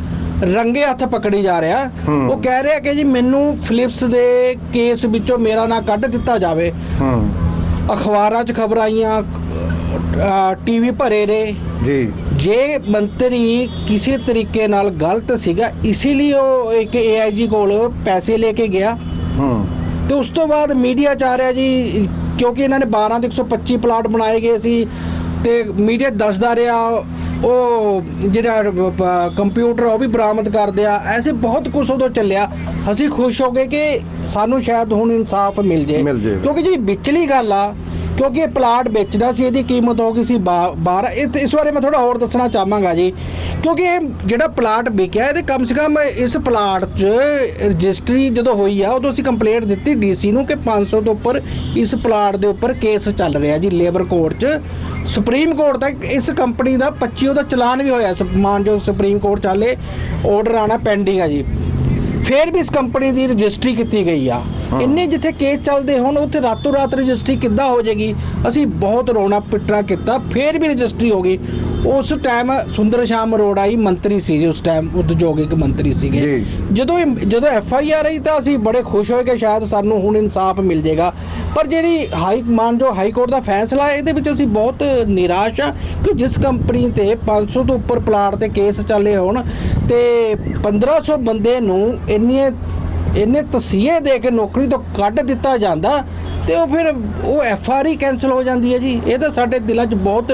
ਰੰਗੇ ਹੱਥ ਪਕੜੀ ਜਾ ਰਿਹਾ। ਉਹ ਕਹਿ ਰਿਹਾ ਕਿ ਜੀ ਮੈਨੂੰ ਫਿਲਿਪਸ ਦੇ ਕੇਸ ਵਿੱਚੋਂ ਮੇਰਾ ਨਾਂ ਕੱਢ ਦਿੱਤਾ ਜਾਵੇ। ਅਖਬਾਰਾਂ 'ਚ ਖਬਰਾਂ ਆਈਆਂ ਟੀਵੀ ਭਰੇ ਨੇ ਜੀ। ਜੇ ਮੰਤਰੀ ਕਿਸੇ ਤਰੀਕੇ ਨਾਲ ਗਲਤ ਸੀਗਾ ਇਸੇ ਲਈ ਉਹ ਇੱਕ ਏਆਈਜੀ ਕੋਲ ਪੈਸੇ ਲੈ ਕੇ ਗਿਆ। ਹੂੰ। ਤੇ ਉਸ ਤੋਂ ਬਾਅਦ ਮੀਡੀਆ ਚ ਆ ਰਿਹਾ ਜੀ ਕਿਉਂਕਿ ਇਹਨਾਂ ਨੇ 12 ਦੇ 125 ਪਲਾਟ ਬਣਾਏ ਗਏ ਸੀ ਤੇ ਮੀਡੀਆ ਦੱਸਦਾ ਰਿਹਾ ਉਹ ਜਿਹੜਾ ਕੰਪਿਊਟਰ ਉਹ ਵੀ ਬਰਾਮਦ ਕਰਦੇ ਆ ਐਸੇ ਬਹੁਤ ਕੁਝ ਉਦੋਂ ਚੱਲਿਆ। ਅਸੀਂ ਖੁਸ਼ ਹੋ ਗਏ ਕਿ ਸਾਨੂੰ ਸ਼ਾਇਦ ਹੁਣ ਇਨਸਾਫ ਮਿਲ ਜੇ। ਮਿਲ ਜੇ। ਕਿਉਂਕਿ ਜਿਹੜੀ ਵਿਚਲੀ ਗੱਲ ਆ ਕਿਉਂਕਿ ਇਹ ਪਲਾਟ ਵੇਚਦਾ ਸੀ ਇਹਦੀ ਕੀਮਤ ਹੋ ਗਈ ਸੀ 12 ਇਸ ਬਾਰੇ ਮੈਂ ਥੋੜਾ ਹੋਰ ਦੱਸਣਾ ਚਾਹਾਂਗਾ ਜੀ। ਕਿਉਂਕਿ ਇਹ ਜਿਹੜਾ ਪਲਾਟ ਵਿਕਿਆ, ਇਹਦੇ ਕਮ ਸੇ ਕਮ ਇਸ ਪਲਾਟ 'ਚ ਰਜਿਸਟਰੀ ਜਦੋਂ ਹੋਈ ਆ, ਉਦੋਂ ਅਸੀਂ ਕੰਪਲੇਂਟ ਦਿੱਤੀ ਡੀਸੀ ਨੂੰ ਕਿ 500 ਤੋਂ ਉੱਪਰ ਇਸ ਪਲਾਟ ਦੇ ਉੱਪਰ ਕੇਸ ਚੱਲ ਰਿਹਾ ਜੀ ਲੇਬਰ ਕੋਰਟ 'ਚ। ਸੁਪਰੀਮ ਕੋਰਟ ਤੱਕ ਇਸ ਕੰਪਨੀ ਦਾ 25 ਉਹਦਾ ਚਲਾਨ ਵੀ ਹੋਇਆ ਸੁ- ਮਾਨਯੋਗ ਸੁਪਰੀਮ ਕੋਰਟ ਚਾਲੇ ਆਰਡਰ ਆਣਾ ਪੈਂਡਿੰਗ ਆ ਜੀ। ਫਿਰ ਵੀ ਇਸ ਕੰਪਨੀ ਦੀ ਰਜਿਸਟਰੀ ਕੀਤੀ ਗਈ ਆ। ਇੰਨੇ ਜਿੱਥੇ ਕੇਸ ਚੱਲਦੇ ਹੁਣ ਉੱਥੇ ਰਾਤੋਂ ਰਾਤ ਰਜਿਸਟਰੀ ਕਿੱਦਾਂ ਹੋ ਜਾਏਗੀ? ਅਸੀਂ ਬਹੁਤ ਰੋਣਾ ਪਿੱਟਣਾ ਕੀਤਾ ਫੇਰ ਵੀ ਰਜਿਸਟਰੀ ਹੋ ਗਈ। ਉਸ ਟਾਈਮ ਸੁੰਦਰ ਸ਼ਾਮ ਅਰੋੜਾ ਹੀ ਮੰਤਰੀ ਸੀ ਜੀ ਉਸ ਟਾਈਮ ਉਦਯੋਗਿਕ ਮੰਤਰੀ ਸੀਗੇ। ਜਦੋਂ ਜਦੋਂ ਐਫ ਆਈ ਆਰ ਆਈ ਤਾਂ ਅਸੀਂ ਬੜੇ ਖੁਸ਼ ਹੋਏ ਕਿ ਸ਼ਾਇਦ ਸਾਨੂੰ ਹੁਣ ਇਨਸਾਫ ਮਿਲ ਜਾਏਗਾ। ਪਰ ਜਿਹੜੀ ਹਾਈ ਕਮਾਂਡ ਜੋ ਹਾਈ ਕੋਰਟ ਦਾ ਫੈਸਲਾ ਹੈ ਇਹਦੇ ਵਿੱਚ ਅਸੀਂ ਬਹੁਤ ਨਿਰਾਸ਼ ਆ ਕਿ ਜਿਸ ਕੰਪਨੀ ਤੇ 500 ਤੋਂ ਉੱਪਰ ਪਲਾਟ ਤੇ ਕੇਸ ਚੱਲੇ ਹੋਣ ਤੇ 1500 ਬੰਦੇ ਨੂੰ ਇੰਨੇ ਇੰਨੇ ਤਸੀਹੇ ਦੇ ਕੇ ਨੌਕਰੀ ਤੋਂ ਕੱਢ ਦਿੱਤਾ ਜਾਂਦਾ ਤੇ ਉਹ ਫਿਰ ਉਹ ਐਫ ਆਰ ਹੀ ਕੈਨਸਲ ਹੋ ਜਾਂਦੀ ਹੈ ਜੀ। ਇਹ ਤਾਂ ਸਾਡੇ ਦਿਲਾਂ 'ਚ ਬਹੁਤ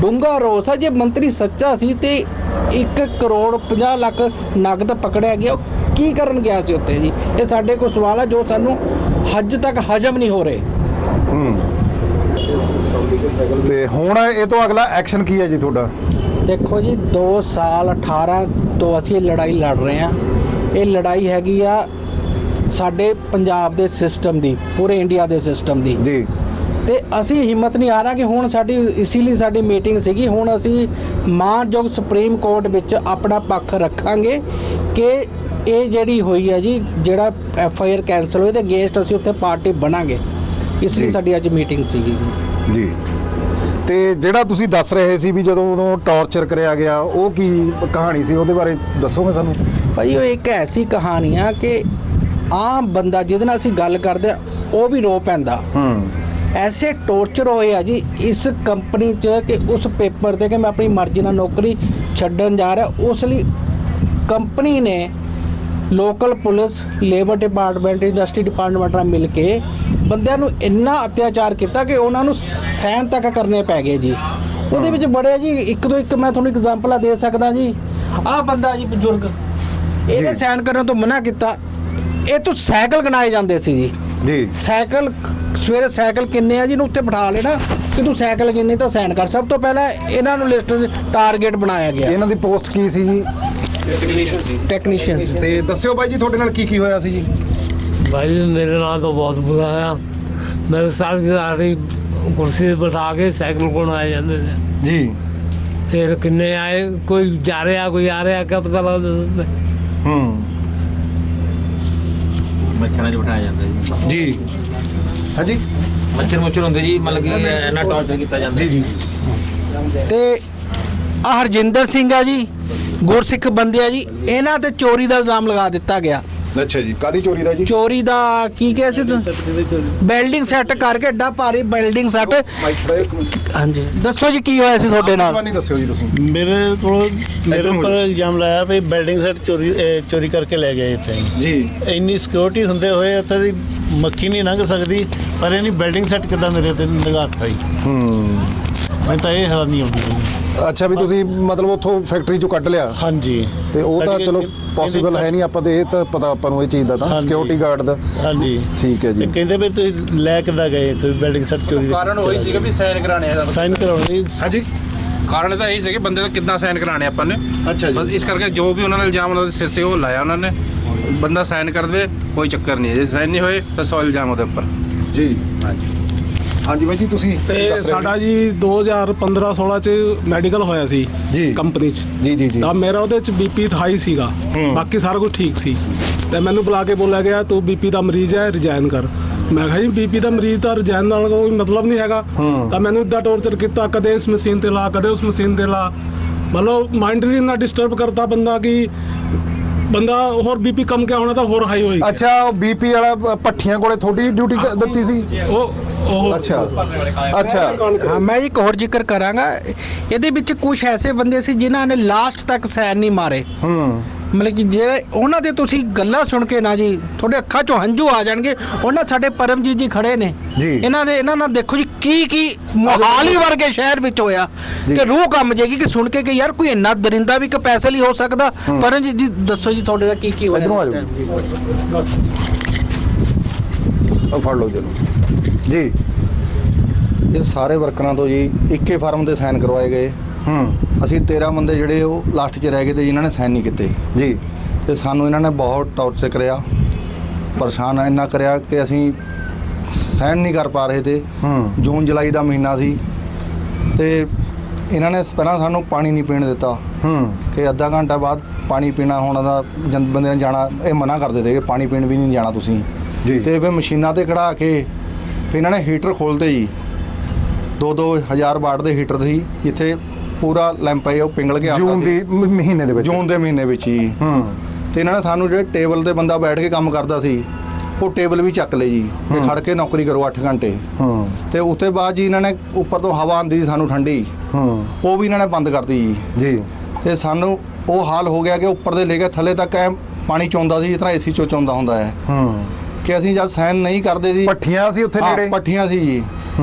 ਡੂੰਘਾ ਰੋਸ ਆ ਜੇ ਮੰਤਰੀ ਸੱਚਾ ਸੀ ਤੇ 1 ਕਰੋੜ 50 ਲੱਖ ਨਗਦ ਪਕੜਿਆ ਗਿਆ ਉਹ ਕੀ ਕਰਨ ਗਿਆ ਸੀ ਉੱਥੇ ਜੀ? ਇਹ ਸਾਡੇ ਕੋਲ ਸਵਾਲ ਆ ਜੋ ਸਾਨੂੰ ਹੱਜ ਤੱਕ ਹਜਮ ਨਹੀਂ ਹੋ ਰਹੇ। ਤੇ ਹੁਣ ਇਹ ਤੋਂ ਅਗਲਾ ਐਕਸ਼ਨ ਕੀ ਹੈ ਜੀ ਤੁਹਾਡਾ? ਦੇਖੋ ਜੀ 2 ਸਾਲ 18 ਤੋਂ ਅਸੀਂ ਲੜਾਈ ਲੜ ਰਹੇ ਹਾਂ। ਇਹ ਲੜਾਈ ਹੈਗੀ ਆ ਸਾਡੇ ਪੰਜਾਬ ਦੇ ਸਿਸਟਮ ਦੀ ਪੂਰੇ ਇੰਡੀਆ ਦੇ ਸਿਸਟਮ ਦੀ। ਜੀ। ਤੇ ਅਸੀਂ ਹਿੰਮਤ ਨਹੀਂ ਆ ਰਹਾ ਕਿ ਹੁਣ ਸਾਡੀ ਇਸੇ ਲਈ ਸਾਡੀ ਮੀਟਿੰਗ ਸੀਗੀ ਹੁਣ ਅਸੀਂ ਮਾਨਯੋਗ ਸੁਪਰੀਮ ਕੋਰਟ ਵਿੱਚ ਆਪਣਾ ਪੱਖ ਰੱਖਾਂਗੇ ਕਿ ਇਹ ਜਿਹੜੀ ਹੋਈ ਹੈ ਜੀ ਜਿਹੜਾ ਐਫ ਆਈ ਆਰ ਕੈਨਸਲ ਹੋਈ ਤੇ ਅਗੇਂਸਟ ਅਸੀਂ ਉੱਥੇ ਪਾਰਟੀ ਬਣਾਂਗੇ। ਇਸ ਲਈ। ਸਾਡੀ ਅੱਜ ਮੀਟਿੰਗ ਸੀਗੀ ਜੀ। ਜੀ। ਤੇ ਜਿਹੜਾ ਤੁਸੀਂ ਦੱਸ ਰਹੇ ਸੀ ਵੀ ਜਦੋਂ ਉਹਨੂੰ ਟੌਰਚਰ ਕਰਿਆ ਗਿਆ ਉਹ ਕੀ ਕਹਾਣੀ ਸੀ? ਉਹਦੇ ਬਾਰੇ ਦੱਸੋਗੇ ਸਾਨੂੰ? ਭਾਈ ਉਹ ਇੱਕ ਐਸੀ ਕਹਾਣੀ ਆ ਕਿ ਆਮ ਬੰਦਾ ਜਿਹਦੇ ਨਾਲ ਅਸੀਂ ਗੱਲ ਕਰਦੇ ਆ ਉਹ ਵੀ ਰੋ ਪੈਂਦਾ। ਹੂੰ। ਐਸੇ ਟੌਰਚਰ ਹੋਏ ਆ ਜੀ ਇਸ ਕੰਪਨੀ 'ਚ ਕਿ ਉਸ ਪੇਪਰ ਤੇ ਕਿ ਮੈਂ ਆਪਣੀ ਮਰਜ਼ੀ ਨਾਲ ਨੌਕਰੀ ਛੱਡਣ ਜਾ ਰਿਹਾ ਉਸ ਲਈ ਕੰਪਨੀ ਨੇ local police labour department industry department ਨਾਲ ਮਿਲ ਕੇ ਬੰਦਿਆਂ ਨੂੰ ਇੰਨਾ ਅਤਿਆਚਾਰ ਕੀਤਾ ਕਿ ਉਹਨਾਂ ਨੂੰ ਸਹਿਣ ਤੱਕ ਕਰਨੇ ਪੈ ਗਏ ਜੀ। ਉਹਦੇ ਵਿੱਚ ਬੜੇ ਜੀ ਇੱਕ ਤੋਂ ਇੱਕ ਮੈਂ ਤੁਹਾਨੂੰ ਐਗਜ਼ਾਮਪਲਾਂ ਦੇ ਸਕਦਾ ਜੀ। ਆਹ ਬੰਦਾ ਜੀ ਬਜ਼ੁਰਗ ਇਹਨੇ। ਸਹਿਣ ਕਰਨ ਤੋਂ ਮਨਾ ਕੀਤਾ ਇਹ ਤੋਂ ਸਾਈਕਲ ਗਣਾਏ ਜਾਂਦੇ ਸੀ ਜੀ। ਜੀ। ਸਾਈਕਲ ਸਵੇਰੇ ਸਾਈਕਲ ਕਿੰਨੇ ਆ ਜੀ ਨੂੰ ਉੱਤੇ ਬਿਠਾ ਲੈਣਾ ਕਿ ਤੂੰ ਸਾਈਕਲ ਕਿੰਨੇ ਤਾਂ ਸਾਈਨ ਕਰ। ਸਭ ਤੋਂ ਪਹਿਲਾਂ ਇਹਨਾਂ ਨੂੰ ਲਿਸਟ ਟਾਰਗੇਟ ਬਣਾਇਆ ਗਿਆ। ਇਹਨਾਂ ਦੀ ਪੋਸਟ ਕੀ ਸੀ ਜੀ? ਟੈਕਨੀਸ਼ੀਅਨ ਸੀ। ਤੇ ਦੱਸਿਓ ਬਾਈ ਜੀ ਤੁਹਾਡੇ ਨਾਲ ਕੀ ਕੀ ਹੋਇਆ ਸੀ ਜੀ? ਭਾਈ ਜੀ ਮੇਰੇ ਨਾਲ ਤਾਂ ਬਹੁਤ ਬੁਰਾ ਆ ਮੇਰੇ ਸਾਰੀ ਸਾਰੀ ਕੁਰਸੀ ਤੇ ਬਿਠਾ ਕੇ ਸਾਈਕਲ ਕੋਣ ਜਾਂਦੇ ਨੇ ਜੀ। ਫਿਰ ਕਿੰਨੇ ਆਏ? ਕੋਈ ਜਾ ਰਿਹਾ ਕੋਈ ਆ ਰਿਹਾ ਕਾ ਹੂੰ। ਮੱਛਰਾਂ 'ਚ ਬਿਠਾਇਆ ਜਾਂਦਾ ਜੀ। ਜੀ। ਹਾਂਜੀ? ਮੱਛਰ ਮੁੱਛਰ ਹੁੰਦੇ ਜੀ ਮਤਲਬ ਕਿ ਇਹਨਾਂ ਟੌਰਚਰ ਕੀਤਾ ਜਾਂਦਾ। ਜੀ ਜੀ ਤੇ ਆ ਹਰਜਿੰਦਰ ਸਿੰਘ ਆ ਜੀ ਗੁਰਸਿੱਖ ਬੰਦੇ ਆ ਜੀ ਇਹਨਾਂ ਤੇ ਚੋਰੀ ਦਾ ਇਲਜ਼ਾਮ ਲਗਾ ਦਿੱਤਾ ਗਿਆ। ਅੱਛਾ ਜੀ ਕਾਦੀ ਚੋਰੀ ਦਾ ਜੀ? ਚੋਰੀ ਦਾ ਕੀ ਕਿਹਾ ਸੀ ਬਿਲਡਿੰਗ ਸੈੱਟ ਕਰਕੇ ਏਡਾ ਭਾਰੀ ਬਿਲਡਿੰਗ ਸੈੱਟ ਹਾਂਜੀ। ਦੱਸੋ ਜੀ ਕੀ ਹੋਇਆ ਸੀ ਤੁਹਾਡੇ ਨਾਲ? ਜਵਾਨੀ ਦੱਸਿਓ ਜੀ ਤੁਸੀਂ। ਮੇਰੇ ਕੋਲ ਮੇਰੇ ਉੱਪਰ। ਇਲਜ਼ਾਮ ਲਾਇਆ ਵੀ ਬਿਲਡਿੰਗ ਸੈਟ ਚੋਰੀ ਇਹ ਚੋਰੀ ਕਰਕੇ ਲੈ ਗਏ ਇੱਥੇ। ਜੀ। ਇੰਨੀ ਸਿਕਿਉਰਿਟੀ ਹੁੰਦੇ ਹੋਏ ਇੱਥੇ ਦੀ ਮੱਖੀ ਨਹੀਂ ਲੰਘ ਸਕਦੀ ਪਰ ਇਹਨੀ ਬਿਲਡਿੰਗ ਸੈਟ ਕਿਦਾਂ ਮੇਰੇ ਤੇ ਨਿਗਾਹ ਪਾਈ ਹੂੰ। ਮੈਂ ਤਾਂ ਇਹ ਹੈਰਾਨੀ ਆਉਂਦੀ ਹੈ ਅੱਛਾ ਵੀ ਤੁਸੀਂ ਮਤਲਬ ਉੱਥੋਂ ਫੈਕਟਰੀ ਚੋਂ ਕੱਢ ਲਿਆ। ਹਾਂਜੀ। ਤੇ ਉਹ ਤਾਂ ਚਲੋ ਪੋਸੀਬਲ ਹੈ ਨਹੀਂ ਆਪਾਂ ਤੇ ਇਹ ਤਾਂ ਪਤਾ ਆਪਾਂ ਨੂੰ ਇਹ ਚੀਜ਼ ਦਾ ਤਾਂ। ਸਿਕਿਉਰਿਟੀ ਗਾਰਡ ਦਾ। ਹਾਂਜੀ। ਠੀਕ ਹੈ ਤੇ ਜੀ ਕਹਿੰਦੇ ਵੀ ਤੁਸੀਂ ਲੈ ਕਿੱਦਾਂ ਗਏ ਇੱਥੇ ਬਿਲਡਿੰਗ ਸੈਟ ਚੋਰੀ ਕਾਰਨ ਹੋਈ ਸੀਗਾ ਵੀ ਸਾਈਨ ਕਰਾਣੇ ਆ ਸਾਈਨ ਕਰਾਉਣ ਦੀ ਹਾਂਜੀ। ਕਾਰਨ ਤਾਂ ਇਹ ਸੀ ਕਿ ਬੰਦੇ ਦਾ ਕਿੰਨਾ ਸਾਈਨ ਕਰਾਣੇ ਆਪਾਂ ਨੇ। ਅੱਛਾ ਬਸ ਇਸ ਕਰਕੇ ਜੋ ਵੀ ਉਹਨਾਂ ਨੇ ਇਲਜ਼ਾਮ ਉਹਨਾਂ ਦੇ ਸਿਰ ਸੇ ਉਹ ਲਾਇਆ ਉਹਨਾਂ ਨੇ। ਬੰਦਾ ਸਾਈਨ ਕਰ ਦੇਵੇ ਕੋਈ ਚੱਕਰ ਨਹੀਂ। ਜੇ ਸਾਈਨ ਨਹੀਂ ਹੋਏ ਤਾਂ ਸੌ ਇਲਜ਼ਾਮ ਉਹਦੇ ਉੱਪਰ। ਜੀ। ਹਾਂਜੀ। ਹਾਂਜੀ ਬਾਈ ਜੀ ਤੁਸੀਂ ਤੇ ਦੱਸ ਰਹੇ ਸਾਡਾ ਜੀ 2015 16 ਚ ਮੈਡੀਕਲ ਹੋਇਆ ਸੀ ਜੀ। ਕੰਪਨੀ ਚ। ਜੀ ਜੀ ਜੀ। ਤਾਂ ਮੇਰਾ ਉਹਦੇ ਚ ਬੀਪੀ 28 ਸੀਗਾ। ਬਾਕੀ ਸਾਰਾ ਕੁਝ ਠੀਕ ਸੀ। ਤੇ ਮੈਨੂੰ ਬੁਲਾ ਕੇ ਬੋਲਿਆ ਗਿਆ ਤੂੰ ਬੀਪੀ ਦਾ ਮਰੀਜ਼ ਹੈ ਰਿਜ਼ਾਈਨ ਕਰ। ਮੈਂ ਕਿਹਾ ਜੀ ਬੀਪੀ ਦਾ ਮਰੀਜ਼ ਦਾ ਰਿਜ਼ਾਈਨ ਨਾਲ ਕੋਈ ਮਤਲਬ ਨਹੀਂ ਹੈਗਾ। ਤਾਂ ਮੈਨੂੰ ਇਦਾਂ ਟੌਰਚਰ ਕੀਤਾ ਕਦੇ ਇਸ ਮਸ਼ੀਨ ਤੇ ਲਾ ਕਦੇ ਉਸ ਮਸ਼ੀਨ ਤੇ ਲਾ। ਮਤਲਬ ਮਾਈਂਡ ਵੀ ਇੰਨਾ ਡਿਸਟਰਬ ਕਰਤਾ ਬੰਦਾ ਕਿ ਬੰਦਾ ਹੋਰ ਬੀਪੀ ਕਮ ਕਿਆ ਹੋਣਾ ਤਾਂ ਹੋਰ ਹਾਈ ਹੋਈ ਅੱਛਾ ਉਹ ਬੀਪੀ ਵਾਲਾ ਪ- ਭੱਠੀਆਂ ਕੋਲੇ ਤੁਹਾਡੀ ਡਿਊਟੀ ਦਿੱਤੀ ਸੀ? ਉਹ ਅੱਛਾ। ਅੱਛਾ। ਹਾਂ ਮੈਂ ਇੱਕ ਹੋਰ ਜ਼ਿਕਰ ਕਰਾਂਗਾ। ਇਹਦੇ ਵਿੱਚ ਕੁਝ ਐਸੇ ਬੰਦੇ ਸੀ ਜਿਨ੍ਹਾਂ ਨੇ ਲਾਸਟ ਤੱਕ ਸੈਨ ਨਹੀਂ ਮਾਰੇ। ਹੂੰ। ਮਤਲਬ ਕਿ ਜਿਹੜੇ ਉਹਨਾਂ ਦੇ ਤੁਸੀਂ ਗੱਲਾਂ ਸੁਣ ਕੇ ਨਾ ਜੀ ਤੁਹਾਡੇ ਅੱਖਾਂ 'ਚੋਂ ਹੰਝੂ ਆ ਜਾਣਗੇ। ਉਹਨਾਂ ਸਾਡੇ ਪਰਮਜੀਤ ਜੀ ਖੜੇ ਨੇ। ਜੀ। ਇਹਨਾਂ ਦੇ ਇਹਨਾਂ ਨਾਲ ਦੇਖੋ ਜੀ ਕੀ ਕੀ ਮੋਹਾਲੀ ਵਰਗੇ ਸ਼ਹਿਰ ਵਿੱਚ ਹੋਇਆ। ਜੀ। ਕਿ ਰੂਹ ਕੰਮ ਜੇਗੀ ਕਿ ਸੁਣ ਕੇ ਕਿ ਯਾਰ ਕੋਈ ਇੰਨਾ ਦਰਿੰਦਾ ਵੀ ਪੈਸੇ ਲਈ ਹੋ ਸਕਦਾ। ਪਰਮਜੀਤ ਜੀ ਦੱਸੋ ਜੀ ਤੁਹਾਡੇ ਨਾਲ ਕੀ ਕੀ ਹੋਇਆ? ਇਧਰੋਂ ਆ ਜਾਓ। ਉਹ ਫੜ ਲਓ ਜਨੂੰ ਜੀ। ਇਹ ਸਾਰੇ ਵਰਕਰਾਂ ਤੋਂ ਜੀ ਇੱਕੇ ਫਾਰਮ ਤੇ ਸਾਈਨ ਕਰਵਾਏ ਗਏ। ਹੂੰ। ਅਸੀਂ 13 ਬੰਦੇ ਜਿਹੜੇ ਉਹ ਲਾਸਟ 'ਚ ਰਹਿ ਗਏ ਤੇ ਜਿਨ੍ਹਾਂ ਨੇ ਸਾਈਨ ਨਹੀਂ ਕੀਤੇ। ਜੀ। ਤੇ ਸਾਨੂੰ ਇਹਨਾਂ ਨੇ ਬਹੁਤ ਟੌਰਚਰ ਕਰਿਆ ਪਰੇਸ਼ਾਨ ਇੰਨਾ ਕਰਿਆ ਕਿ ਅਸੀਂ ਸਹਿਣ ਨਹੀਂ ਕਰ ਪਾ ਰਹੇ ਤੇ ਹੂੰ। ਜੂਨ ਜੁਲਾਈ ਦਾ ਮਹੀਨਾ ਸੀ ਤੇ ਇਹਨਾਂ ਨੇ ਪਹਿਲਾਂ ਸਾਨੂੰ ਪਾਣੀ ਨਹੀਂ ਪੀਣ ਦਿੱਤਾ। ਹੂੰ। ਕਿ ਅੱਧਾ ਘੰਟਾ ਬਾਅਦ ਪਾਣੀ ਪੀਣਾ ਹੁਣ ਦਾ ਬੰਦੇ ਨੇ ਜਾਣਾ ਇਹ ਮਨਾ ਕਰ ਦਿੰਦੇ ਕਿ ਪਾਣੀ ਪੀਣ ਵੀ ਨਹੀਂ ਜਾਣਾ ਤੁਸੀਂ। ਜੀ। ਤੇ ਫਿਰ ਮਸ਼ੀਨਾਂ ਤੇ ਖੜਾ ਕੇ ਫਿਰ ਇਹਨਾਂ ਨੇ ਹੀਟਰ ਖੋਲਤੇ ਜੀ। 2-2000 ਵਾਟ ਦੇ ਹੀਟਰ ਸੀ। ਜਿੱਥੇ ਪੂਰਾ ਲੈਂਪ ਹੈ ਉਹ ਪਿੰਗਲ ਕੇ ਆਉਂਦਾ ਜੂਨ ਸੀ। ਦੀ ਮ- ਮਹੀਨੇ ਦੇ ਵਿੱਚ। ਜੂਨ ਦੇ ਮਹੀਨੇ ਵਿੱਚ ਹੀ ਹੂੰ। ਤੇ ਇਹਨਾਂ ਨੇ ਸਾਨੂੰ ਜਿਹੜੇ ਟੇਬਲ ਤੇ ਬੰਦਾ ਬੈਠ ਕੇ ਕੰਮ ਕਰਦਾ ਸੀ ਉਹ ਟੇਬਲ ਵੀ ਚੱਕ ਲਏ ਜੀ। ਤੇ ਖੜ ਕੇ ਨੌਕਰੀ ਕਰੋ 8 ਘੰਟੇ। ਹੂੰ। ਤੇ ਉੱਤੇ ਬਾਅਦ ਜੀ ਇਹਨਾਂ ਨੇ ਉੱਪਰ ਤੋਂ ਹਵਾ ਆਉਂਦੀ ਸੀ ਸਾਨੂੰ ਠੰਡੀ। ਹੂੰ। ਉਹ ਵੀ ਇਹਨਾਂ ਨੇ ਬੰਦ ਕਰਤੀ ਜੀ। ਜੀ। ਤੇ ਸਾਨੂੰ ਉਹ ਹਾਲ ਹੋ ਗਿਆ ਕਿ ਉੱਪਰ ਦੇ ਲੈ ਕੇ ਥੱਲੇ ਤੱਕ ਐ ਪਾਣੀ ਚੋਂਦਾ ਸੀ ਜਿਸ ਤਰ੍ਹਾਂ ਏਸੀ ਚੋਂ ਚੋਂਦਾ ਹੁੰਦਾ ਹੈ। ਹੂੰ। ਕਿ ਅਸੀਂ ਜਦ ਸਾਈਨ ਨਹੀਂ ਕਰਦੇ ਸੀ ਪੱਠੀਆਂ ਸੀ ਉੱਥੇ ਹਾਂ, ਨੇੜੇ? ਪੱਠੀਆਂ ਸੀ ਜੀ।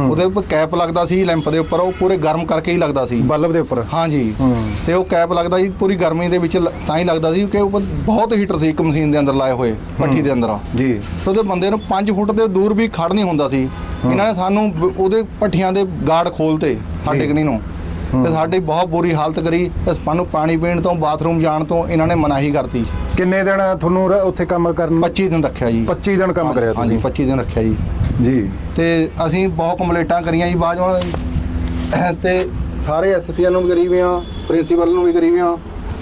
ਉਹਦੇ ਉੱਪਰ ਕੈਪ ਲੱਗਦਾ ਸੀ ਲੈਂਪ ਦੇ ਉੱਪਰ ਉਹ ਪੂਰੇ ਗਰਮ ਕਰਕੇ ਹੀ ਲੱਗਦਾ ਸੀ। ਬਲਬ ਦੇ ਉੱਪਰ? ਹਾਂ ਜੀ। ਹੂੰ। ਤੇ ਉਹ ਕੈਪ ਲੱਗਦਾ ਸੀ ਪੂਰੀ ਗਰਮੀ ਦੇ ਵਿੱਚ ਲ- ਤਾਂ ਹੀ ਲੱਗਦਾ ਸੀ ਕਿ ਉੱਪਰ ਬਹੁਤ ਹੀਟਰ ਸੀ ਇੱਕ ਮਸ਼ੀਨ ਦੇ ਅੰਦਰ ਲਾਏ ਹੋਏ ਪੱਠੀ ਦੇ ਅੰਦਰ। ਜੀ। ਤੇ ਉਹਦੇ ਬੰਦੇ ਨੂੰ 5 ਫੁੱਟ ਦੇ ਦੂਰ ਵੀ ਖੜ ਨਹੀਂ ਹੁੰਦਾ ਸੀ। ਇਹਨਾਂ ਨੇ ਸਾਨੂੰ ਬ- ਉਹਦੇ ਪੱਠੀਆਂ ਦੇ ਗਾਰਡ ਖੋਲਤੇ ਸਾਡੇ ਕਨੀ ਨੂੰ। ਤੇ ਸਾਡੀ ਬਹੁਤ ਬੁਰੀ ਹਾਲਤ ਕਰੀ। ਤੇ ਸਾਨੂੰ ਪਾਣੀ ਪੀਣ ਤੋਂ ਬਾਥਰੂਮ ਜਾਣ ਤੋਂ ਇਹਨਾਂ ਨੇ ਮਨਾਹੀ ਕਰਤੀ। ਕਿੰਨੇ ਦਿਨ ਤੁਹਾਨੂੰ ਰ- ਉੱਥੇ ਕੰਮ ਕਰਨ 25 ਦਿਨ ਰੱਖਿਆ ਜੀ। 25 ਦਿਨ ਕੰਮ ਕਰਿਆ ਹਾਂਜੀ ਤੁਸੀਂ? 25 ਦਿਨ ਰੱਖਿਆ ਜੀ। ਜੀ। ਤੇ ਅਸੀਂ ਬਹੁਤ ਕੰਪਲੇਂਟਾਂ ਕਰੀਆਂ ਜੀ ਬਾਜਵਾ ਤੇ ਸਾਰੇ ਐਸਪੀਆਂ ਨੂੰ ਵੀ ਕਰੀ ਵੀ ਆ ਪ੍ਰਿੰਸੀਪਲ ਨੂੰ ਵੀ ਕਰੀ ਵੀ ਆ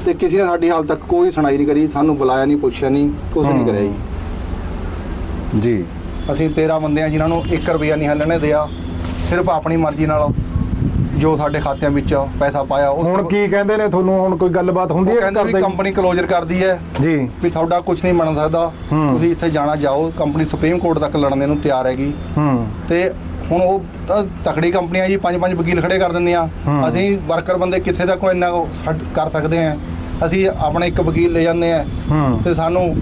ਤੇ ਕਿਸੇ ਨੇ ਸਾਡੀ ਹਾਲ ਤੱਕ ਕੋਈ ਸੁਣਾਈ ਨਹੀਂ ਕਰੀ ਸਾਨੂੰ ਬੁਲਾਇਆ ਨਹੀਂ ਪੁੱਛਿਆ ਨਹੀਂ ਕੁਝ ਨਹੀਂ ਕਰਿਆ ਜੀ। ਜੀ। ਅਸੀਂ 13 ਬੰਦੇ ਆ ਜਿਨ੍ਹਾਂ ਨੂੰ 1 ਰੁਪਿਆ ਨਹੀਂ ਹੱਲਣੇ ਦਿਆ ਸਿਰਫ ਆਪਣੀ ਮਰਜ਼ੀ ਨਾਲ। ਜੋ ਸਾਡੇ ਖਾਤਿਆਂ ਵਿੱਚ ਪੈਸਾ ਪਾਇਆ ਉਹ ਹੁਣ ਕੀ ਕਹਿੰਦੇ ਨੇ ਤੁਹਾਨੂੰ? ਹੁਣ ਕੋਈ ਗੱਲਬਾਤ ਹੁੰਦੀ ਹੈ ਕਰਦੇ ਕੰਪਨੀ ਕਲੋਜ਼ਰ ਕਰਦੀ ਹੈ। ਜੀ। ਵੀ ਤੁਹਾਡਾ ਕੁਝ ਨਹੀਂ ਬਣ ਸਕਦਾ। ਤੁਸੀਂ ਇੱਥੇ ਜਾਣਾ ਜਾਓ। ਕੰਪਨੀ ਸੁਪਰੀਮ ਕੋਰਟ ਤੱਕ ਲੜਨ ਨੂੰ ਤਿਆਰ ਹੈਗੀ। ਹੂੰ। ਤੇ ਹੁਣ ਉਹ ਤਕੜੀ ਕੰਪਨੀਆਂ ਜੀ ਪੰਜ ਪੰਜ ਵਕੀਲ ਖੜੇ ਕਰ ਦਿੰਦੀਆਂ। ਹੂੰ। ਅਸੀਂ ਵਰਕਰ ਬੰਦੇ ਕਿੱਥੇ ਤੱਕ ਇੰਨਾ ਕਰ ਸਕਦੇ ਆ ਅਸੀਂ ਆਪਣੇ ਇੱਕ ਵਕੀਲ ਲੈ ਜਾਂਦੇ ਆ ਤੇ ਸਾਨੂੰ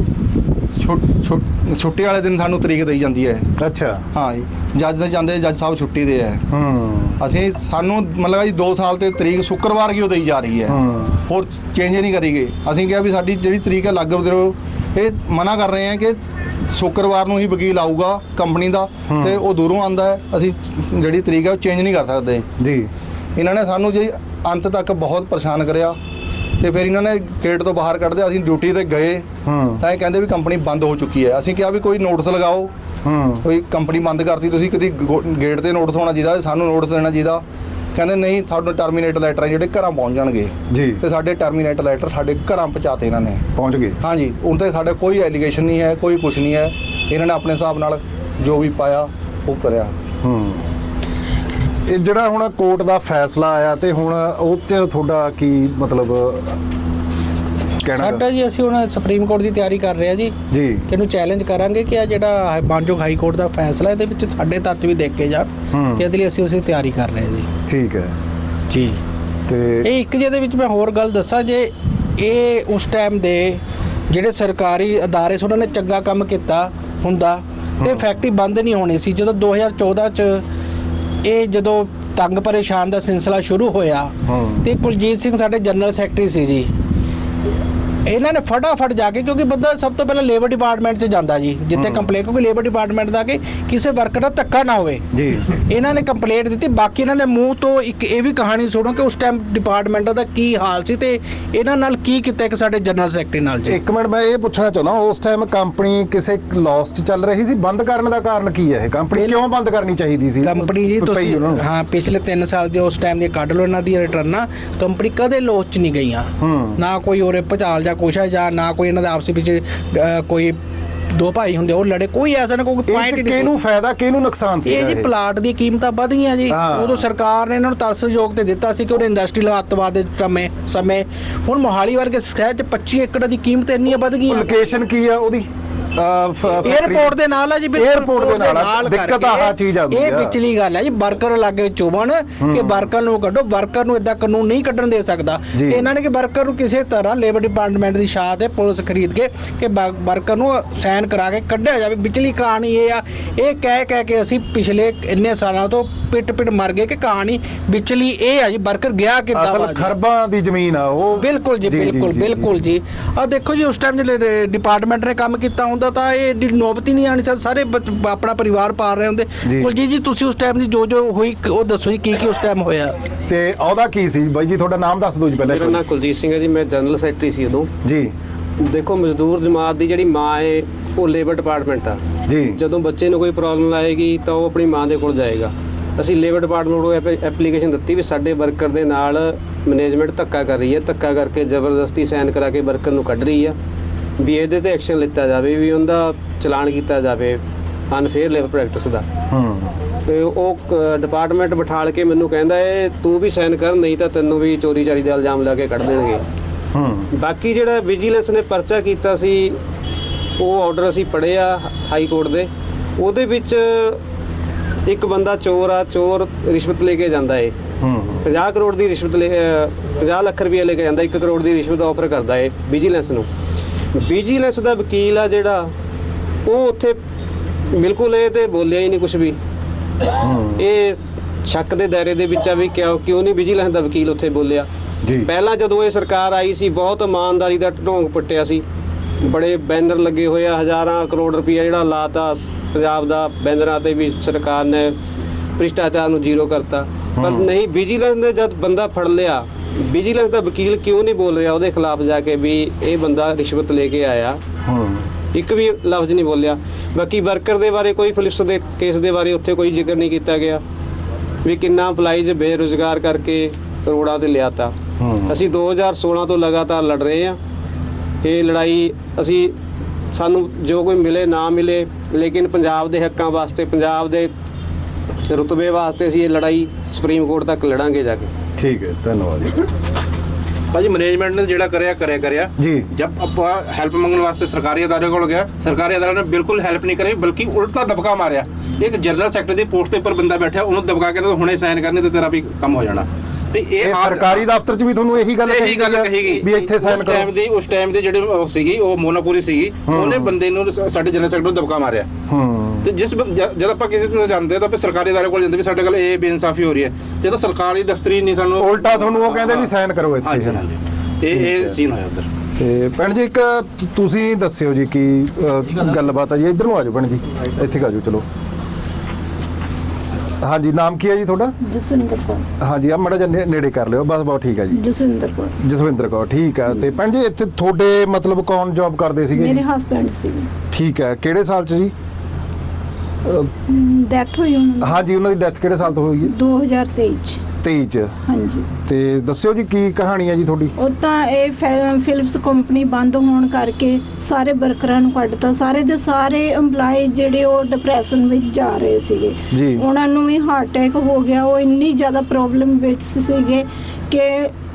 ਛੁੱਟ- ਛੁੱਟ- ਛੁੱਟੀ ਵਾਲੇ ਦਿਨ ਸਾਨੂੰ ਤਰੀਕ ਦੇਈ ਜਾਂਦੀ ਹੈ। ਅੱਛਾ। ਹਾਂ ਜੀ। ਜੱਜ ਦੇ ਜਾਂਦੇ ਜੱਜ ਸਾਹਿਬ ਛੁੱਟੀ ਦੇ ਹੈ। ਹੂੰ। ਅਸੀਂ ਸਾਨੂੰ ਮਤਲਬ ਜੀ 2 ਸਾਲ ਤੇ ਤਰੀਕ ਸ਼ੁੱਕਰਵਾਰ ਕੀ ਉਹ ਦੇਈ ਜਾ ਰਹੀ ਹੈ? ਹੂੰ। ਹੋਰ ਚੇਂਜ ਨਹੀਂ ਕਰੀ ਗਏ। ਅਸੀਂ ਕਿਹਾ ਵੀ ਸਾਡੀ ਜਿਹੜੀ ਤਰੀਕ ਹੈ ਲੱਗ ਦਿਓ। ਇਹ ਮਨਾ ਕਰ ਰਹੇ ਆ ਕਿ ਸ਼ੁੱਕਰਵਾਰ ਨੂੰ ਹੀ ਵਕੀਲ ਆਊਗਾ ਕੰਪਨੀ ਦਾ ਤੇ ਉਹ ਦੂਰੋਂ ਆਂਦਾ ਹੈ। ਅਸੀਂ ਜਿਹੜੀ ਤਰੀਕ ਹੈ ਉਹ ਚੇਂਜ ਨਹੀਂ ਕਰ ਸਕਦੇ। ਜੀ। ਇਹਨਾਂ ਨੇ ਸਾਨੂੰ ਜੀ ਅੰਤ ਤੱਕ ਬਹੁਤ ਪਰੇਸ਼ਾਨ ਕਰਿਆ। ਤੇ ਫਿਰ ਇਹਨਾਂ ਨੇ ਗੇਟ ਤੋਂ ਬਾਹਰ ਕੱਢਦੇ ਅਸੀਂ ਡਿਊਟੀ ਤੇ ਗਏ। ਹੂੰ। ਤਾਂ ਇਹ ਕਹਿੰਦੇ ਵੀ ਕੰਪਨੀ ਬੰਦ ਹੋ ਚੁੱਕੀ ਹੈ। ਅਸੀਂ ਕਿਹਾ ਵੀ ਕੋਈ ਨੋਟਿਸ ਲਗਾਓ। ਹੂੰ। ਕੋਈ ਕੰਪਨੀ ਬੰਦ ਕਰਤੀ ਤੁਸੀਂ ਕਦੀ ਗੇਟ ਤੇ ਨੋਟਿਸ ਹੋਣਾ ਚਾਹੀਦਾ ਸਾਨੂੰ ਨੋਟਿਸ ਦੇਣਾ ਚਾਹੀਦਾ। ਕਹਿੰਦੇ ਨਹੀਂ ਤੁਹਾਨੂੰ ਟਰਮੀਨੇਟ ਲੈਟਰ ਹੈ ਜਿਹੜੇ ਘਰਾਂ ਪਹੁੰਚ ਜਾਣਗੇ। ਜੀ। ਤੇ ਸਾਡੇ ਟਰਮੀਨੇਟ ਲੈਟਰ ਸਾਡੇ ਘਰਾਂ ਪਹੁੰਚਾਤੇ ਇਹਨਾਂ ਨੇ। ਪਹੁੰਚ ਗਏ। ਹਾਂਜੀ ਉਹਨਾਂ ਤੇ ਸਾਡੇ ਕੋਈ ਐਲੀਗੇਸ਼ਨ ਨਹੀਂ ਹੈ ਕੋਈ ਕੁਝ ਨਹੀਂ ਹੈ। ਇਹਨਾਂ ਨੇ ਆਪਣੇ ਹਿਸਾਬ ਨਾਲ ਜੋ ਵੀ ਪਾਇਆ ਉਹ ਕਰਿਆ। ਹੂੰ। ਇਹ ਜਿਹੜਾ ਹੁਣ ਕੋਰਟ ਦਾ ਫੈਸਲਾ ਆਇਆ ਤੇ ਹੁਣ ਉਹ ਚ ਤੁਹਾਡਾ ਕੀ ਮਤਲਬ ਕਹਿਣਾ ਸਾਡਾ? ਜੀ ਅਸੀਂ ਹੁਣ ਸੁਪਰੀਮ ਕੋਰਟ ਦੀ ਤਿਆਰੀ ਕਰ ਰਹੇ ਆ ਜੀ। ਜੀ। ਇਹਨੂੰ ਚੈਲੰਜ ਕਰਾਂਗੇ ਕਿ ਆ ਜਿਹੜਾ ਮਾਨਯੋਗ ਹਾਈ ਕੋਰਟ ਦਾ ਫੈਸਲਾ ਇਹਦੇ ਵਿੱਚ ਸਾਡੇ ਤੱਤ ਵੀ ਦੇਖੇ ਜਾਣ। ਤੇ ਇਹਦੇ ਲਈ ਅਸੀਂ ਉਸੇ ਤਿਆਰੀ ਕਰ ਰਹੇ ਜੀ। ਠੀਕ ਹੈ। ਜੀ। ਤੇ ਇਹ ਇੱਕ ਜਿਹਦੇ ਵਿੱਚ ਮੈਂ ਹੋਰ ਗੱਲ ਦੱਸਾਂ ਜੇ ਇਹ ਉਸ ਟਾਈਮ ਦੇ ਜਿਹੜੇ ਸਰਕਾਰੀ ਅਦਾਰੇ ਸੀ ਉਹਨਾਂ ਨੇ ਚੰਗਾ ਕੰਮ ਕੀਤਾ ਹੁੰਦਾ ਤੇ ਫੈਕਟਰੀ ਬੰਦ ਨਹੀਂ ਹੋਣੀ ਸੀ। ਜਦੋਂ 2014 ਚ ਇਹ ਜਦੋਂ ਤੰਗ ਪਰੇਸ਼ਾਨ ਦਾ ਸਿਲਸਿਲਾ ਸ਼ੁਰੂ ਹੋਇਆ। ਤੇ ਕੁਲਜੀਤ ਸਿੰਘ ਸਾਡੇ ਜਨਰਲ ਸੈਕਟਰੀ ਸੀ ਜੀ ਇਹਨਾਂ ਨੇ ਫਟਾਫਟ ਜਾ ਕੇ ਕਿਉਂਕਿ ਬੰਦਾ ਸਭ ਤੋਂ ਪਹਿਲਾਂ ਲੇਬਰ ਡਿਪਾਰਟਮੈਂਟ 'ਚ ਜਾਂਦਾ ਜੀ ਜਿੱਥੇ ਕੰਪਲੇਂਟ ਕਿਉਂਕਿ ਲੇਬਰ ਡਿਪਾਰਟਮੈਂਟ ਦਾ ਕਿ ਕਿਸੇ ਵਰਕਰ ਦਾ ਧੱਕਾ ਨਾ ਹੋਵੇ। ਜੀ। ਇਹਨਾਂ ਨੇ ਕੰਪਲੇਂਟ ਦਿੱਤੀ ਬਾਕੀ ਇਹਨਾਂ ਦੇ ਮੂੰਹ ਤੋਂ ਇੱਕ ਇਹ ਵੀ ਕਹਾਣੀ ਸੁਣੋ ਕਿ ਉਸ ਟਾਈਮ ਡਿਪਾਰਟਮੈਂਟ ਦਾ ਕੀ ਹਾਲ ਸੀ ਤੇ ਇਹਨਾਂ ਨਾਲ ਕੀ ਕੀਤਾ ਇੱਕ ਸਾਡੇ ਜਨਰਲ ਸੈਕਟਰੀ ਨਾਲ ਜੀ। ਇੱਕ ਮਿੰਟ ਮੈਂ ਇਹ ਪੁੱਛਣਾ ਚਾਹੁੰਦਾ ਉਸ ਟਾਈਮ ਕੰਪਨੀ ਕਿਸੇ ਲਾਸ ਚ ਚੱਲ ਰਹੀ ਸੀ? ਬੰਦ ਕਰਨ ਦਾ ਕਾਰਨ ਕੀ ਹੈ ਇਹ? ਕੰਪਨੀ ਕਿਉਂ ਬੰਦ ਕਰਨੀ ਚਾਹੀਦੀ ਸੀ? ਕੰਪਨੀ ਜੀ ਤੁਸੀਂ। ਹਾਂ ਪਿਛਲੇ 3 ਸਾਲ ਦੇ ਉਸ ਟਾਈਮ ਦੀ ਕੱਢ ਲਓ ਇਹਨਾਂ ਦੀ ਰਿਟਰਨਾਂ ਕੰਪਨੀ ਕਦੇ ਲੋਸ ਚ ਨਹੀਂ ਗਈਆਂ। ਨਾ ਕੋਈ ਉਰੇ ਭਚਾਲ ਜਾਂ ਕੁਛ ਹੈ ਜਾਂ ਨਾ ਕੋਈ ਇਹਨਾਂ ਦਾ ਆਪਸ ਵਿੱਚ ਕੋਈ ਦੋ ਭਾਈ ਹੁੰਦੇ ਉਹ ਲੜੇ ਕੋਈ ਐਸਾ ਨਾ ਕੋਈ ਇਹ ਪੁਆਇੰਟ ਚ ਨਹੀਂ। ਕਿਹਨੂੰ ਫਾਇਦਾ ਕਿਹਨੂੰ ਨੁਕਸਾਨ ਸੀ ਇਹ ਜੀ ਪਲਾਟ ਦੀ ਕੀਮਤਾਂ ਵਧ ਗਈਆਂ ਜੀ। ਹਾਂ। ਉਦੋਂ ਸਰਕਾਰ ਨੇ ਇਹਨਾਂ ਨੂੰ ਤਰਸਯੋਗ ਤੇ ਦਿੱਤਾ ਸੀ ਕਿ ਉਹਨੇ ਇੰਡਸਟਰੀਅਲ ਅੱਤਵਾਦ ਦੇ ਸਮੇਂ ਸਮੇਂ। ਹੁਣ ਮੋਹਾਲੀ ਵਰਗੇ ਸ਼ਹਿਰ 'ਚ 25 ਏਕੜ ਦੀ ਕੀਮਤ ਇੰਨੀਆਂ ਵਧ ਗਈਆਂ। ਲੋਕੇਸ਼ਨ ਕੀ ਆ ਉਹਦੀ? 에어ਪੋਰਟ ਦੇ ਨਾਲ ਆ ਜੀ ਬਿਲਕੁਲ Airport ਦੇ ਨਾਲ। ਦਿੱਕਤ ਆਹ ਚੀਜ਼ ਆਉਂਦੀ ਇਹ ਆ। ਵਿਚਲੀ ਗੱਲ ਹੈ ਜੀ ਵਰਕਰ ਲਾਗੇ ਚੁਬਣ ਕਿ ਵਰਕਰ ਨੂੰ ਕੱਢੋ। ਵਰਕਰ ਨੂੰ ਇਦਾਂ ਕਾਨੂੰਨ ਨਹੀਂ ਕੱਢਣ ਦੇ ਸਕਦਾ। ਤੇ ਇਹਨਾਂ ਨੇ ਕਿ ਵਰਕਰ ਨੂੰ ਕਿਸੇ ਤਰ੍ਹਾਂ ਲੇਬਰ ਡਿਪਾਰਟਮੈਂਟ ਦੀ ਸ਼ਾਹ ਤੇ ਪੁਲਿਸ ਖਰੀਦ ਕੇ ਕਿ ਵਰਕਰ ਨੂੰ ਸਾਈਨ ਕਰਾ ਕੇ ਕੱਢਿਆ ਜਾਵੇ। ਵਿਚਲੀ ਕਹਾਣੀ ਇਹ ਆ। ਇਹ ਕਹਿ ਕਹਿ ਕੇ ਅਸੀਂ ਪਿਛਲੇ ਇੰਨੇ ਸਾਲਾਂ ਤੋਂ ਪਿੱਟ ਪਿੱਟ ਮਰ ਗਏ ਕਿ ਕਹਾਣੀ ਵਿਚਲੀ ਇਹ ਆ ਜੀ ਵਰਕਰ ਗਿਆ ਕਿੱਦਾਂ ਅਸਲ। ਖਰਬਾਂ ਦੀ ਜ਼ਮੀਨ ਆ ਉਹ। ਬਿਲਕੁਲ ਜੀ ਬਿਲਕੁਲ ਬਿਲਕੁਲ ਜੀ। ਆ ਦੇਖੋ ਜੀ ਉਸ ਟਾਈਮ ਜਿਹੜੇ ਡਿਪਾਰਟਮੈਂਟ ਨੇ ਕੰਮ ਕੀਤਾ ਹੁੰਦਾ ਹੁੰਦਾ ਤਾਂ ਇਹ ਏਡੀ ਨੌਬਤ ਹੀ ਨਹੀਂ ਆਣੀ ਸੀ ਸਾਰੇ ਬੱਚ- ਆਪਣਾ ਪਰਿਵਾਰ ਪਾਲ ਰਹੇ ਹੁੰਦੇ। ਜੀ। ਕੁਲਜੀਤ ਜੀ ਤੁਸੀਂ ਉਸ ਟਾਈਮ ਦੀ ਜੋ ਜੋ ਹੋਈ ਉਹ ਦੱਸੋ ਜੀ ਕੀ ਕੀ ਉਸ ਟਾਈਮ ਹੋਇਆ? ਤੇ ਉਹਦਾ ਕੀ ਸੀ? ਬਾਈ ਜੀ ਤੁਹਾਡਾ ਨਾਮ ਦੱਸ ਦਿਓ ਜੀ ਪਹਿਲਾਂ ਇੱਕ ਮੇਰਾ ਨਾਮ ਵਾਰੀ। ਕੁਲਜੀਤ ਸਿੰਘ ਹੈ ਜੀ ਮੈਂ ਜਨਰਲ ਸੈਕਟਰੀ ਸੀ ਉਦੋਂ। ਜੀ। ਦੇਖੋ ਮਜ਼ਦੂਰ ਜਮਾਤ ਦੀ ਜਿਹੜੀ ਮਾਂ ਹੈ ਉਹ ਲੇਬਰ ਡਿਪਾਰਟਮੈਂਟ ਆ। ਜੀ। ਜਦੋਂ ਬੱਚੇ ਨੂੰ ਕੋਈ ਪ੍ਰੋਬਲਮ ਆਏਗੀ ਤਾਂ ਉਹ ਆਪਣੀ ਮਾਂ ਦੇ ਕੋਲ ਜਾਏਗਾ। ਅਸੀਂ ਲੇਬਰ ਡਿਪਾਰਟਮੈਂਟ ਨੂੰ ਐਪ- ਐਪਲੀਕੇਸ਼ਨ ਦਿੱਤੀ ਵੀ ਸਾਡੇ ਵਰਕਰ ਦੇ ਨਾਲ ਮੈਨੇਜਮੈਂਟ ਧੱਕਾ ਕਰ ਰਹੀ ਹੈ। ਧੱਕਾ ਕਰਕੇ ਜ਼ਬਰਦਸਤੀ ਸਾਈਨ ਕਰਾ ਕੇ ਵਰਕਰ ਨੂੰ ਕੱਢ ਰਹੀ ਆ। ਵੀ ਇਹਦੇ ਤੇ ਐਕਸ਼ਨ ਲਿੱਤਾ ਜਾਵੇ ਵੀ ਉਹਦਾ ਚਲਾਨ ਕੀਤਾ ਜਾਵੇ ਅਨਫੇਅਰ ਲੇਬਰ ਪ੍ਰੈਕਟਿਸ ਦਾ। ਹੂੰ। ਤੇ ਉਹ ਡਿਪਾਰਟਮੈਂਟ ਬਿਠਾਲ ਕੇ ਮੈਨੂੰ ਕਹਿੰਦਾ ਏ ਤੂੰ ਵੀ ਸਾਈਨ ਕਰ ਨਹੀਂ ਤਾਂ ਤੈਨੂੰ ਵੀ ਚੋਰੀ ਚਾਰੀ ਦਾ ਇਲਜ਼ਾਮ ਲਾ ਕੇ ਕੱਢ ਦੇਣਗੇ। ਹੂੰ। ਬਾਕੀ ਜਿਹੜਾ ਵਿਜੀਲੈਂਸ ਨੇ ਪਰਚਾ ਕੀਤਾ ਸੀ ਉਹ ਆਰਡਰ ਅਸੀਂ ਪੜ੍ਹਿਆ ਹਾਈ ਕੋਰਟ ਦੇ। ਉਹਦੇ ਵਿੱਚ ਇੱਕ ਬੰਦਾ ਚੋਰ ਆ ਚੋਰ ਰਿਸ਼ਵਤ ਲੈ ਕੇ ਜਾਂਦਾ ਏ। ਹੂੰ। 50 ਕਰੋੜ ਦੀ ਰਿਸ਼ਵਤ ਲੈ ਅਹ 50 ਲੱਖ ਰੁਪਏ ਲੈ ਕੇ ਜਾਂਦਾ 1 ਕਰੋੜ ਦੀ ਰਿਸ਼ਵਤ ਆਫਰ ਕਰਦਾ ਏ ਵਿਜੀਲੈਂਸ ਨੂੰ। ਵਿਜੀਲੈਂਸ ਦਾ ਵਕੀਲ ਆ ਜਿਹੜਾ ਉਹ ਉੱਥੇ ਬਿਲਕੁਲ ਇਹ ਤੇ ਬੋਲਿਆ ਹੀ ਨਹੀਂ ਕੁਝ ਵੀ। ਇਹ ਸ਼ੱਕ ਦੇ ਦਾਇਰੇ ਦੇ ਵਿੱਚ ਆ ਵੀ ਕਿਉਂ ਕਿਉਂ ਨਹੀਂ ਵਿਜੀਲੈਂਸ ਦਾ ਵਕੀਲ ਉੱਥੇ ਬੋਲਿਆ। ਜੀ। ਪਹਿਲਾਂ ਜਦੋਂ ਇਹ ਸਰਕਾਰ ਆਈ ਸੀ ਬਹੁਤ ਇਮਾਨਦਾਰੀ ਦਾ ਢੋਂਗ ਪੱਟਿਆ ਸੀ। ਬੜੇ ਬੈਨਰ ਲੱਗੇ ਹੋਏ ਆ ਹਜ਼ਾਰਾਂ ਕਰੋੜ ਰੁਪਈਆ ਜਿਹੜਾ ਲਾਤਾ ਪੰਜਾਬ ਦਾ ਬੈਨਰਾਂ ਤੇ ਵੀ ਸਰਕਾਰ ਨੇ ਭ੍ਰਿਸ਼ਟਾਚਾਰ ਨੂੰ ਜ਼ੀਰੋ ਕਰਤਾ। ਪਰ ਨਹੀਂ ਵਿਜੀਲੈਂਸ ਨੇ ਜਦ ਬੰਦਾ ਫੜ ਲਿਆ ਵਿਜੀਲੈਂਸ ਦਾ ਵਕੀਲ ਕਿਉਂ ਨਹੀਂ ਬੋਲ ਰਿਹਾ ਉਹਦੇ ਖਿਲਾਫ ਜਾ ਕੇ ਵੀ ਇਹ ਬੰਦਾ ਰਿਸ਼ਵਤ ਲੈ ਕੇ ਆਇਆ? ਹੂੰ। ਇੱਕ ਵੀ ਲਫ਼ਜ਼ ਨਹੀਂ ਬੋਲਿਆ। ਬਾਕੀ ਵਰਕਰ ਦੇ ਬਾਰੇ ਕੋਈ ਫਿਲਿਪਸ ਦੇ ਕੇਸ ਦੇ ਬਾਰੇ ਉੱਥੇ ਕੋਈ ਜ਼ਿਕਰ ਨਹੀਂ ਕੀਤਾ ਗਿਆ। ਵੀ ਕਿੰਨਾ ਅਪਲਾਈਜ਼ ਬੇਰੁਜ਼ਗਾਰ ਕਰਕੇ ਕਰੋੜਾਂ ਤੇ ਲਿਆਤਾ। ਅਸੀਂ 2016 ਤੋਂ ਲਗਾਤਾਰ ਲੜ ਰਹੇ ਹਾਂ। ਇਹ ਲੜਾਈ ਅਸੀਂ ਸਾਨੂੰ ਜੋ ਕੋਈ ਮਿਲੇ ਨਾ ਮਿਲੇ। ਲੇਕਿਨ ਪੰਜਾਬ ਦੇ ਹੱਕਾਂ ਵਾਸਤੇ ਪੰਜਾਬ ਦੇ ਰੁਤਬੇ ਵਾਸਤੇ ਅਸੀਂ ਇਹ ਲੜਾਈ ਸੁਪਰੀਮ ਕੋਰਟ ਤੱਕ ਲੜਾਂਗੇ ਜਾ ਕੇ। ਠੀਕ ਹੈ ਧੰਨਵਾਦ ਜੀ। ਭਾਜੀ ਮੈਨੇਜਮੈਂਟ ਨੇ ਜਿਹੜਾ ਕਰਿਆ ਕਰਿਆ ਕਰਿਆ। ਜੀ। ਜਦ ਆਪਾਂ ਹੈਲਪ ਮੰਗਣ ਵਾਸਤੇ ਸਰਕਾਰੀ ਅਦਾਰੇ ਕੋਲ ਗਿਆ ਸਰਕਾਰੀ ਅਦਾਰੇ ਨੇ ਬਿਲਕੁਲ ਹੈਲਪ ਨਹੀਂ ਕਰੀ ਬਲਕਿ ਉਲਟਾ ਦਬਕਾ ਮਾਰਿਆ। ਇੱਕ ਜਨਰਲ ਸੈਕਟਰ ਦੀ ਪੋਸਟ ਦੇ ਉੱਪਰ ਬੰਦਾ ਬੈਠਾ ਉਹਨੂੰ ਦਬਕਾ ਕੇ ਤਾਂ ਹੁਣੇ ਸਾਈਨ ਕਰਨੇ ਤੇ ਤੇਰਾ ਵੀ ਕੰਮ ਹੋ ਜਾਣਾ। ਤੇ ਇਹ ਆਜ- ਸਰਕਾਰੀ ਦਫ਼ਤਰ 'ਚ ਵੀ ਤੁਹਾਨੂੰ ਇਹੀ ਗੱਲ ਇਹੀ ਗੱਲ ਕਹੀ ਗਈ। ਵੀ ਇੱਥੇ ਸਾਈਨ ਉਸ ਟਾਈਮ ਕਰੋ। ਦੀ ਉਸ ਟਾਈਮ ਦੇ ਜਿਹੜੇ ਉਹ ਸੀਗੀ ਉਹ ਮੋਨੋਪੋਲੀ ਸੀਗੀ ਉਹਨੇ ਬੰਦੇ ਨੂੰ ਸਾਡੇ ਜਨਰਲ ਸੈਕਟਰ ਨੂੰ ਦਬਕਾ ਮਾਰਿਆ। ਹੂੰ। ਤੇ ਜਿਸ ਜਦ ਆਪਾਂ ਕਿਸੇ ਨੂੰ ਜਾਂਦੇ ਤਾਂ ਫਿਰ ਸਰਕਾਰੀ ਅਦਾਰੇ ਕੋਲ ਜਾਂਦੇ ਵੀ ਸਾਡੇ ਕੋਲ ਇਹ ਬੇਇਨਸਾਫੀ ਹੋ ਰਹੀ ਹੈ। ਜਦੋਂ ਸਰਕਾਰੀ ਦਫ਼ਤਰੀ ਨਹੀਂ ਸਾਨੂੰ ਉਲਟਾ ਤੁਹਾਨੂੰ ਉਹ ਕਹਿੰਦੇ ਵੀ ਸਾਈਨ ਕਰੋ ਇੱਥੇ। ਇਹ ਇਹ ਸੀਨ ਹੋਇਆ ਉਧਰ। ਤੇ ਭੈਣ ਜੀ ਇੱਕ ਤੁਸੀਂ ਦੱਸਿਓ ਜੀ ਕੀ ਗੱਲਬਾਤ ਹੈ ਜੀ। ਇੱਧਰ ਨੂੰ ਆ ਜਾਓ ਭੈਣ ਜੀ। ਇੱਥੇ ਆ ਜਾਓ ਚਲੋ। ਹਾਂਜੀ ਨਾਮ ਕੀ ਹੈ ਜੀ ਤੁਹਾਡਾ? ਜਸਵਿੰਦਰ ਕੌਰ। ਹਾਂਜੀ ਆ ਮੜਾ ਜਿਹਾ ਨੇੜੇ ਕਰ ਲਿਓ ਬਸ ਬਹੁਤ ਠੀਕ ਹੈ ਜੀ। ਜਸਵਿੰਦਰ ਕੌਰ। ਜਸਵਿੰਦਰ ਕੌਰ ਠੀਕ ਹੈ। ਤੇ ਭੈਣ ਜੀ ਇੱਥੇ ਤੁਹਾਡੇ ਮਤਲਬ ਕੌਣ ਜੌਬ ਕਰਦੇ ਸੀਗੇ ਮੇਰੇ ਹਸਬੰਡ ਸੀ ਠੀਕ ਹੈ ਕਿਹੜੇ ਸਾਲ ਚ ਜੀ? ਡੈਥ ਹੋਈ ਉਹਨਾਂ ਦੀ। ਹਾਂਜੀ ਉਹਨਾਂ ਦੀ ਡੈਥ ਕਿਹੜੇ ਸਾਲ ਤੋਂ ਹੋਈ ਹੈ? 2023 ਚ। 23 ਚ। ਹਾਂਜੀ। ਤੇ ਦੱਸਿਓ ਜੀ ਕੀ ਕਹਾਣੀ ਹੈ ਜੀ ਤੁਹਾਡੀ? ਉਹ ਤਾਂ ਇਹ ਫੈ- ਫਿਲਿਪਸ ਕੰਪਨੀ ਬੰਦ ਹੋਣ ਕਰਕੇ ਸਾਰੇ ਵਰਕਰਾਂ ਨੂੰ ਕੱਢਤਾ। ਸਾਰੇ ਦੇ ਸਾਰੇ EMPLOYE ਜਿਹੜੇ ਉਹ ਡਿਪਰੈਸ਼ਨ ਵਿੱਚ ਜਾ ਰਹੇ ਸੀਗੇ। ਜੀ। ਉਹਨਾਂ ਨੂੰ ਵੀ ਹਾਰਟ ਅਟੈਕ ਹੋ ਗਿਆ। ਉਹ ਇੰਨੀ ਜ਼ਿਆਦਾ ਪ੍ਰੋਬਲਮ ਵਿੱਚ ਸੀਗੇ ਕਿ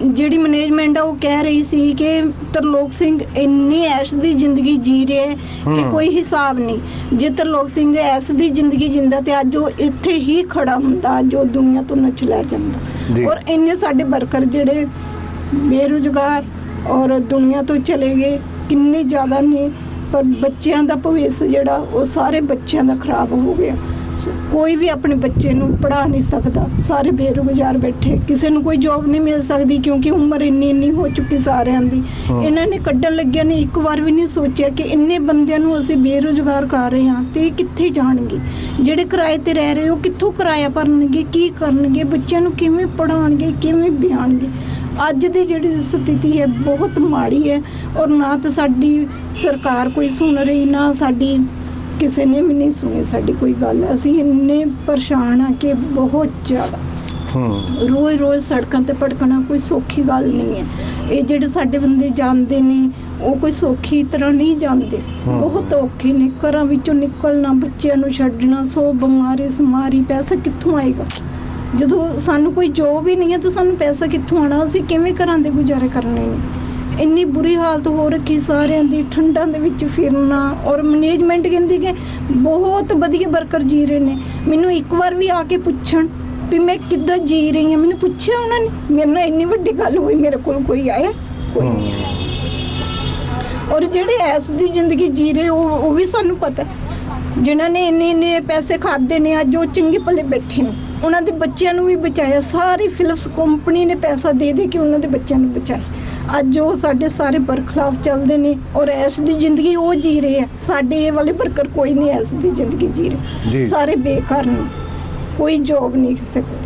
ਜਿਹੜੀ ਮੈਨੇਜਮੈਂਟ ਆ ਉਹ ਕਹਿ ਰਹੀ ਸੀ ਕਿ ਤਰਲੋਕ ਸਿੰਘ ਇੰਨੀ ਐਸ਼ ਦੀ ਜ਼ਿੰਦਗੀ ਜੀ ਰਿਹਾ ਹੈ ਕਿ ਕੋਈ ਹਿਸਾਬ ਨਹੀਂ। ਜੇ ਤਰਲੋਕ ਸਿੰਘ ਐਸ ਦੀ ਜ਼ਿੰਦਗੀ ਜਿੰਦਾ ਤੇ ਅੱਜ ਉਹ ਇੱਥੇ ਹੀ ਖੜਾ ਹੁੰਦਾ ਉਹ ਦੁਨੀਆ ਤੋਂ ਨਾ ਚਲਾ ਜੀ। ਜਾਂਦਾ ਔਰ ਇੰਨੇ ਸਾਡੇ ਵਰਕਰ ਜਿਹੜੇ ਬੇਰੁਜ਼ਗਾਰ ਔਰ ਦੁਨੀਆ ਤੋਂ ਚਲੇ ਗਏ ਕਿੰਨੇ ਜ਼ਿਆਦਾ ਨੇ ਪਰ ਬੱਚਿਆਂ ਦਾ ਭਵਿੱਖ ਜਿਹੜਾ ਉਹ ਸਾਰੇ ਬੱਚਿਆਂ ਦਾ ਖਰਾਬ ਹੋ ਗਿਆ। ਕੋਈ ਵੀ ਆਪਣੇ ਬੱਚੇ ਨੂੰ ਪੜਾ ਨਹੀਂ ਸਕਦਾ। ਸਾਰੇ ਬੇਰੁਜ਼ਗਾਰ ਬੈਠੇ। ਕਿਸੇ ਨੂੰ ਕੋਈ ਜੌਬ ਨਹੀਂ ਮਿਲ ਸਕਦੀ ਕਿਉਂਕਿ ਉਮਰ ਇੰਨੀ ਇੰਨੀ ਹੋ ਚੁੱਕੀ ਸਾਰਿਆਂ ਦੀ। ਇਹਨਾਂ ਨੇ ਕੱਢਣ ਲੱਗਿਆ ਨੇ ਇੱਕ ਵਾਰ ਵੀ ਨਹੀਂ ਸੋਚਿਆ ਕਿ ਇੰਨੇ ਬੰਦਿਆਂ ਨੂੰ ਅਸੀਂ ਬੇਰੁਜ਼ਗਾਰ ਕਰ ਰਹੇ ਹਾਂ ਤੇ ਇਹ ਕਿੱਥੇ ਜਾਣਗੇ? ਜਿਹੜੇ ਕਿਰਾਏ ਤੇ ਰਹਿ ਰਹੇ ਉਹ ਕਿੱਥੋਂ ਕਿਰਾਇਆ ਭਰਨਗੇ ਕੀ ਕਰਨਗੇ? ਬੱਚਿਆਂ ਨੂੰ ਕਿਵੇਂ ਪੜਾਉਣਗੇ ਕਿਵੇਂ ਬਿਆਣਗੇ ਅੱਜ ਦੀ ਜਿਹੜੀ ਸਥਿਤੀ ਹੈ ਬਹੁਤ ਮਾੜੀ ਹੈ ਔਰ ਨਾ ਤਾਂ ਸਾਡੀ ਸਰਕਾਰ ਕੋਈ ਸੁਣ ਰਹੀ ਨਾ ਸਾਡੀ ਕਿਸੇ ਨੇ ਵੀ ਨਹੀਂ ਸੁਣੀ ਸਾਡੀ ਕੋਈ ਗੱਲ। ਅਸੀਂ ਇੰਨੇ ਪਰੇਸ਼ਾਨ ਆ ਕਿ ਬਹੁਤ ਜ਼ਿਆਦਾ। ਹੂੰ। ਰੋਜ਼ ਰੋਜ਼ ਸੜਕਾਂ ਤੇ ਭਟਕਣਾ ਕੋਈ ਸੌਖੀ ਗੱਲ ਨਹੀਂ ਹੈ। ਇਹ ਜਿਹੜੇ ਸਾਡੇ ਬੰਦੇ ਜਾਂਦੇ ਨੇ ਉਹ ਕੋਈ ਸੌਖੀ ਤਰ੍ਹਾਂ ਨਹੀਂ ਜਾਂਦੇ। ਬਹੁਤ ਔਖੇ ਨੇ। ਘਰਾਂ ਵਿੱਚੋਂ ਨਿਕਲਣਾ ਬੱਚਿਆਂ ਨੂੰ ਛੱਡਣਾ ਸੋ ਬਿਮਾਰੀ ਸਮਾਰੀ ਪੈਸਾ ਕਿੱਥੋਂ ਆਏਗਾ? ਜਦੋਂ ਸਾਨੂੰ ਕੋਈ ਜੋਬ ਹੀ ਨਹੀਂ ਹੈ ਤਾਂ ਸਾਨੂੰ ਪੈਸਾ ਕਿੱਥੋਂ ਆਣਾ ਅਸੀਂ ਕਿਵੇਂ ਘਰਾਂ ਦੇ ਗੁਜ਼ਾਰੇ ਕਰਨੇ ਨੇ? ਇੰਨੀ ਬੁਰੀ ਹਾਲਤ ਹੋ ਰੱਖੀ ਸਾਰਿਆਂ ਦੀ ਠੰਡਾਂ ਦੇ ਵਿੱਚ ਫਿਰਨਾ ਔਰ ਮੈਨੇਜਮੈਂਟ ਕਹਿੰਦੀ ਕਿ ਬਹੁਤ ਵਧੀਆ ਵਰਕਰ ਜੀ ਰਹੇ ਨੇ। ਮੈਨੂੰ ਇੱਕ ਵਾਰ ਵੀ ਆ ਕੇ ਪੁੱਛਣ ਵੀ ਮੈਂ ਕਿੱਦਾਂ ਜੀ ਰਹੀ ਹਾਂ ਮੈਨੂੰ ਪੁੱਛਿਆ ਉਹਨਾਂ ਨੇ ਮੇਰੇ ਨਾਲ ਇੰਨੀ ਵੱਡੀ ਗੱਲ ਹੋਈ ਮੇਰੇ ਕੋਲ ਕੋਈ ਆਇਆ? ਕੋਈ ਨਹੀਂ ਆਇਆ। ਔਰ ਜਿਹੜੇ ਐਸ ਦੀ ਜ਼ਿੰਦਗੀ ਜੀ ਰਹੇ ਉਹ ਉਹ ਵੀ ਸਾਨੂੰ ਪਤਾ ਜਿਨ੍ਹਾਂ ਨੇ ਇੰਨੇ ਇੰਨੇ ਪੈਸੇ ਖਾਦੇ ਨੇ ਅੱਜ ਉਹ ਚੰਗੇ ਭਲੇ ਬੈਠੇ ਨੇ। ਉਹਨਾਂ ਦੇ ਬੱਚਿਆਂ ਨੂੰ ਵੀ ਬਚਾਇਆ। ਸਾਰੀ ਫਿਲਿਪਸ ਕੰਪਨੀ ਨੇ ਪੈਸਾ ਦੇ ਦੇ ਕੇ ਉਹਨਾਂ ਦੇ ਬੱਚਿਆਂ ਨੂੰ ਬਚਾਇਆ। ਅੱਜ ਉਹ ਸਾਡੇ ਸਾਰੇ ਬਰਖਲਾਫ ਚੱਲਦੇ ਨੇ ਔਰ ਐਸ ਦੀ ਜ਼ਿੰਦਗੀ ਉਹ ਜੀ ਰਹੇ ਆ। ਸਾਡੇ ਇਹ ਵਾਲੇ ਵਰਕਰ ਕੋਈ ਨਹੀਂ ਐਸ ਦੀ ਜ਼ਿੰਦਗੀ ਜੀ ਜੀ। ਰਹੇ ਸਾਰੇ ਬੇਕਾਰ ਨੇ। ਕੋਈ ਜੋਬ ਨਹੀਂ ਕਿਸੇ ਕੋਲ।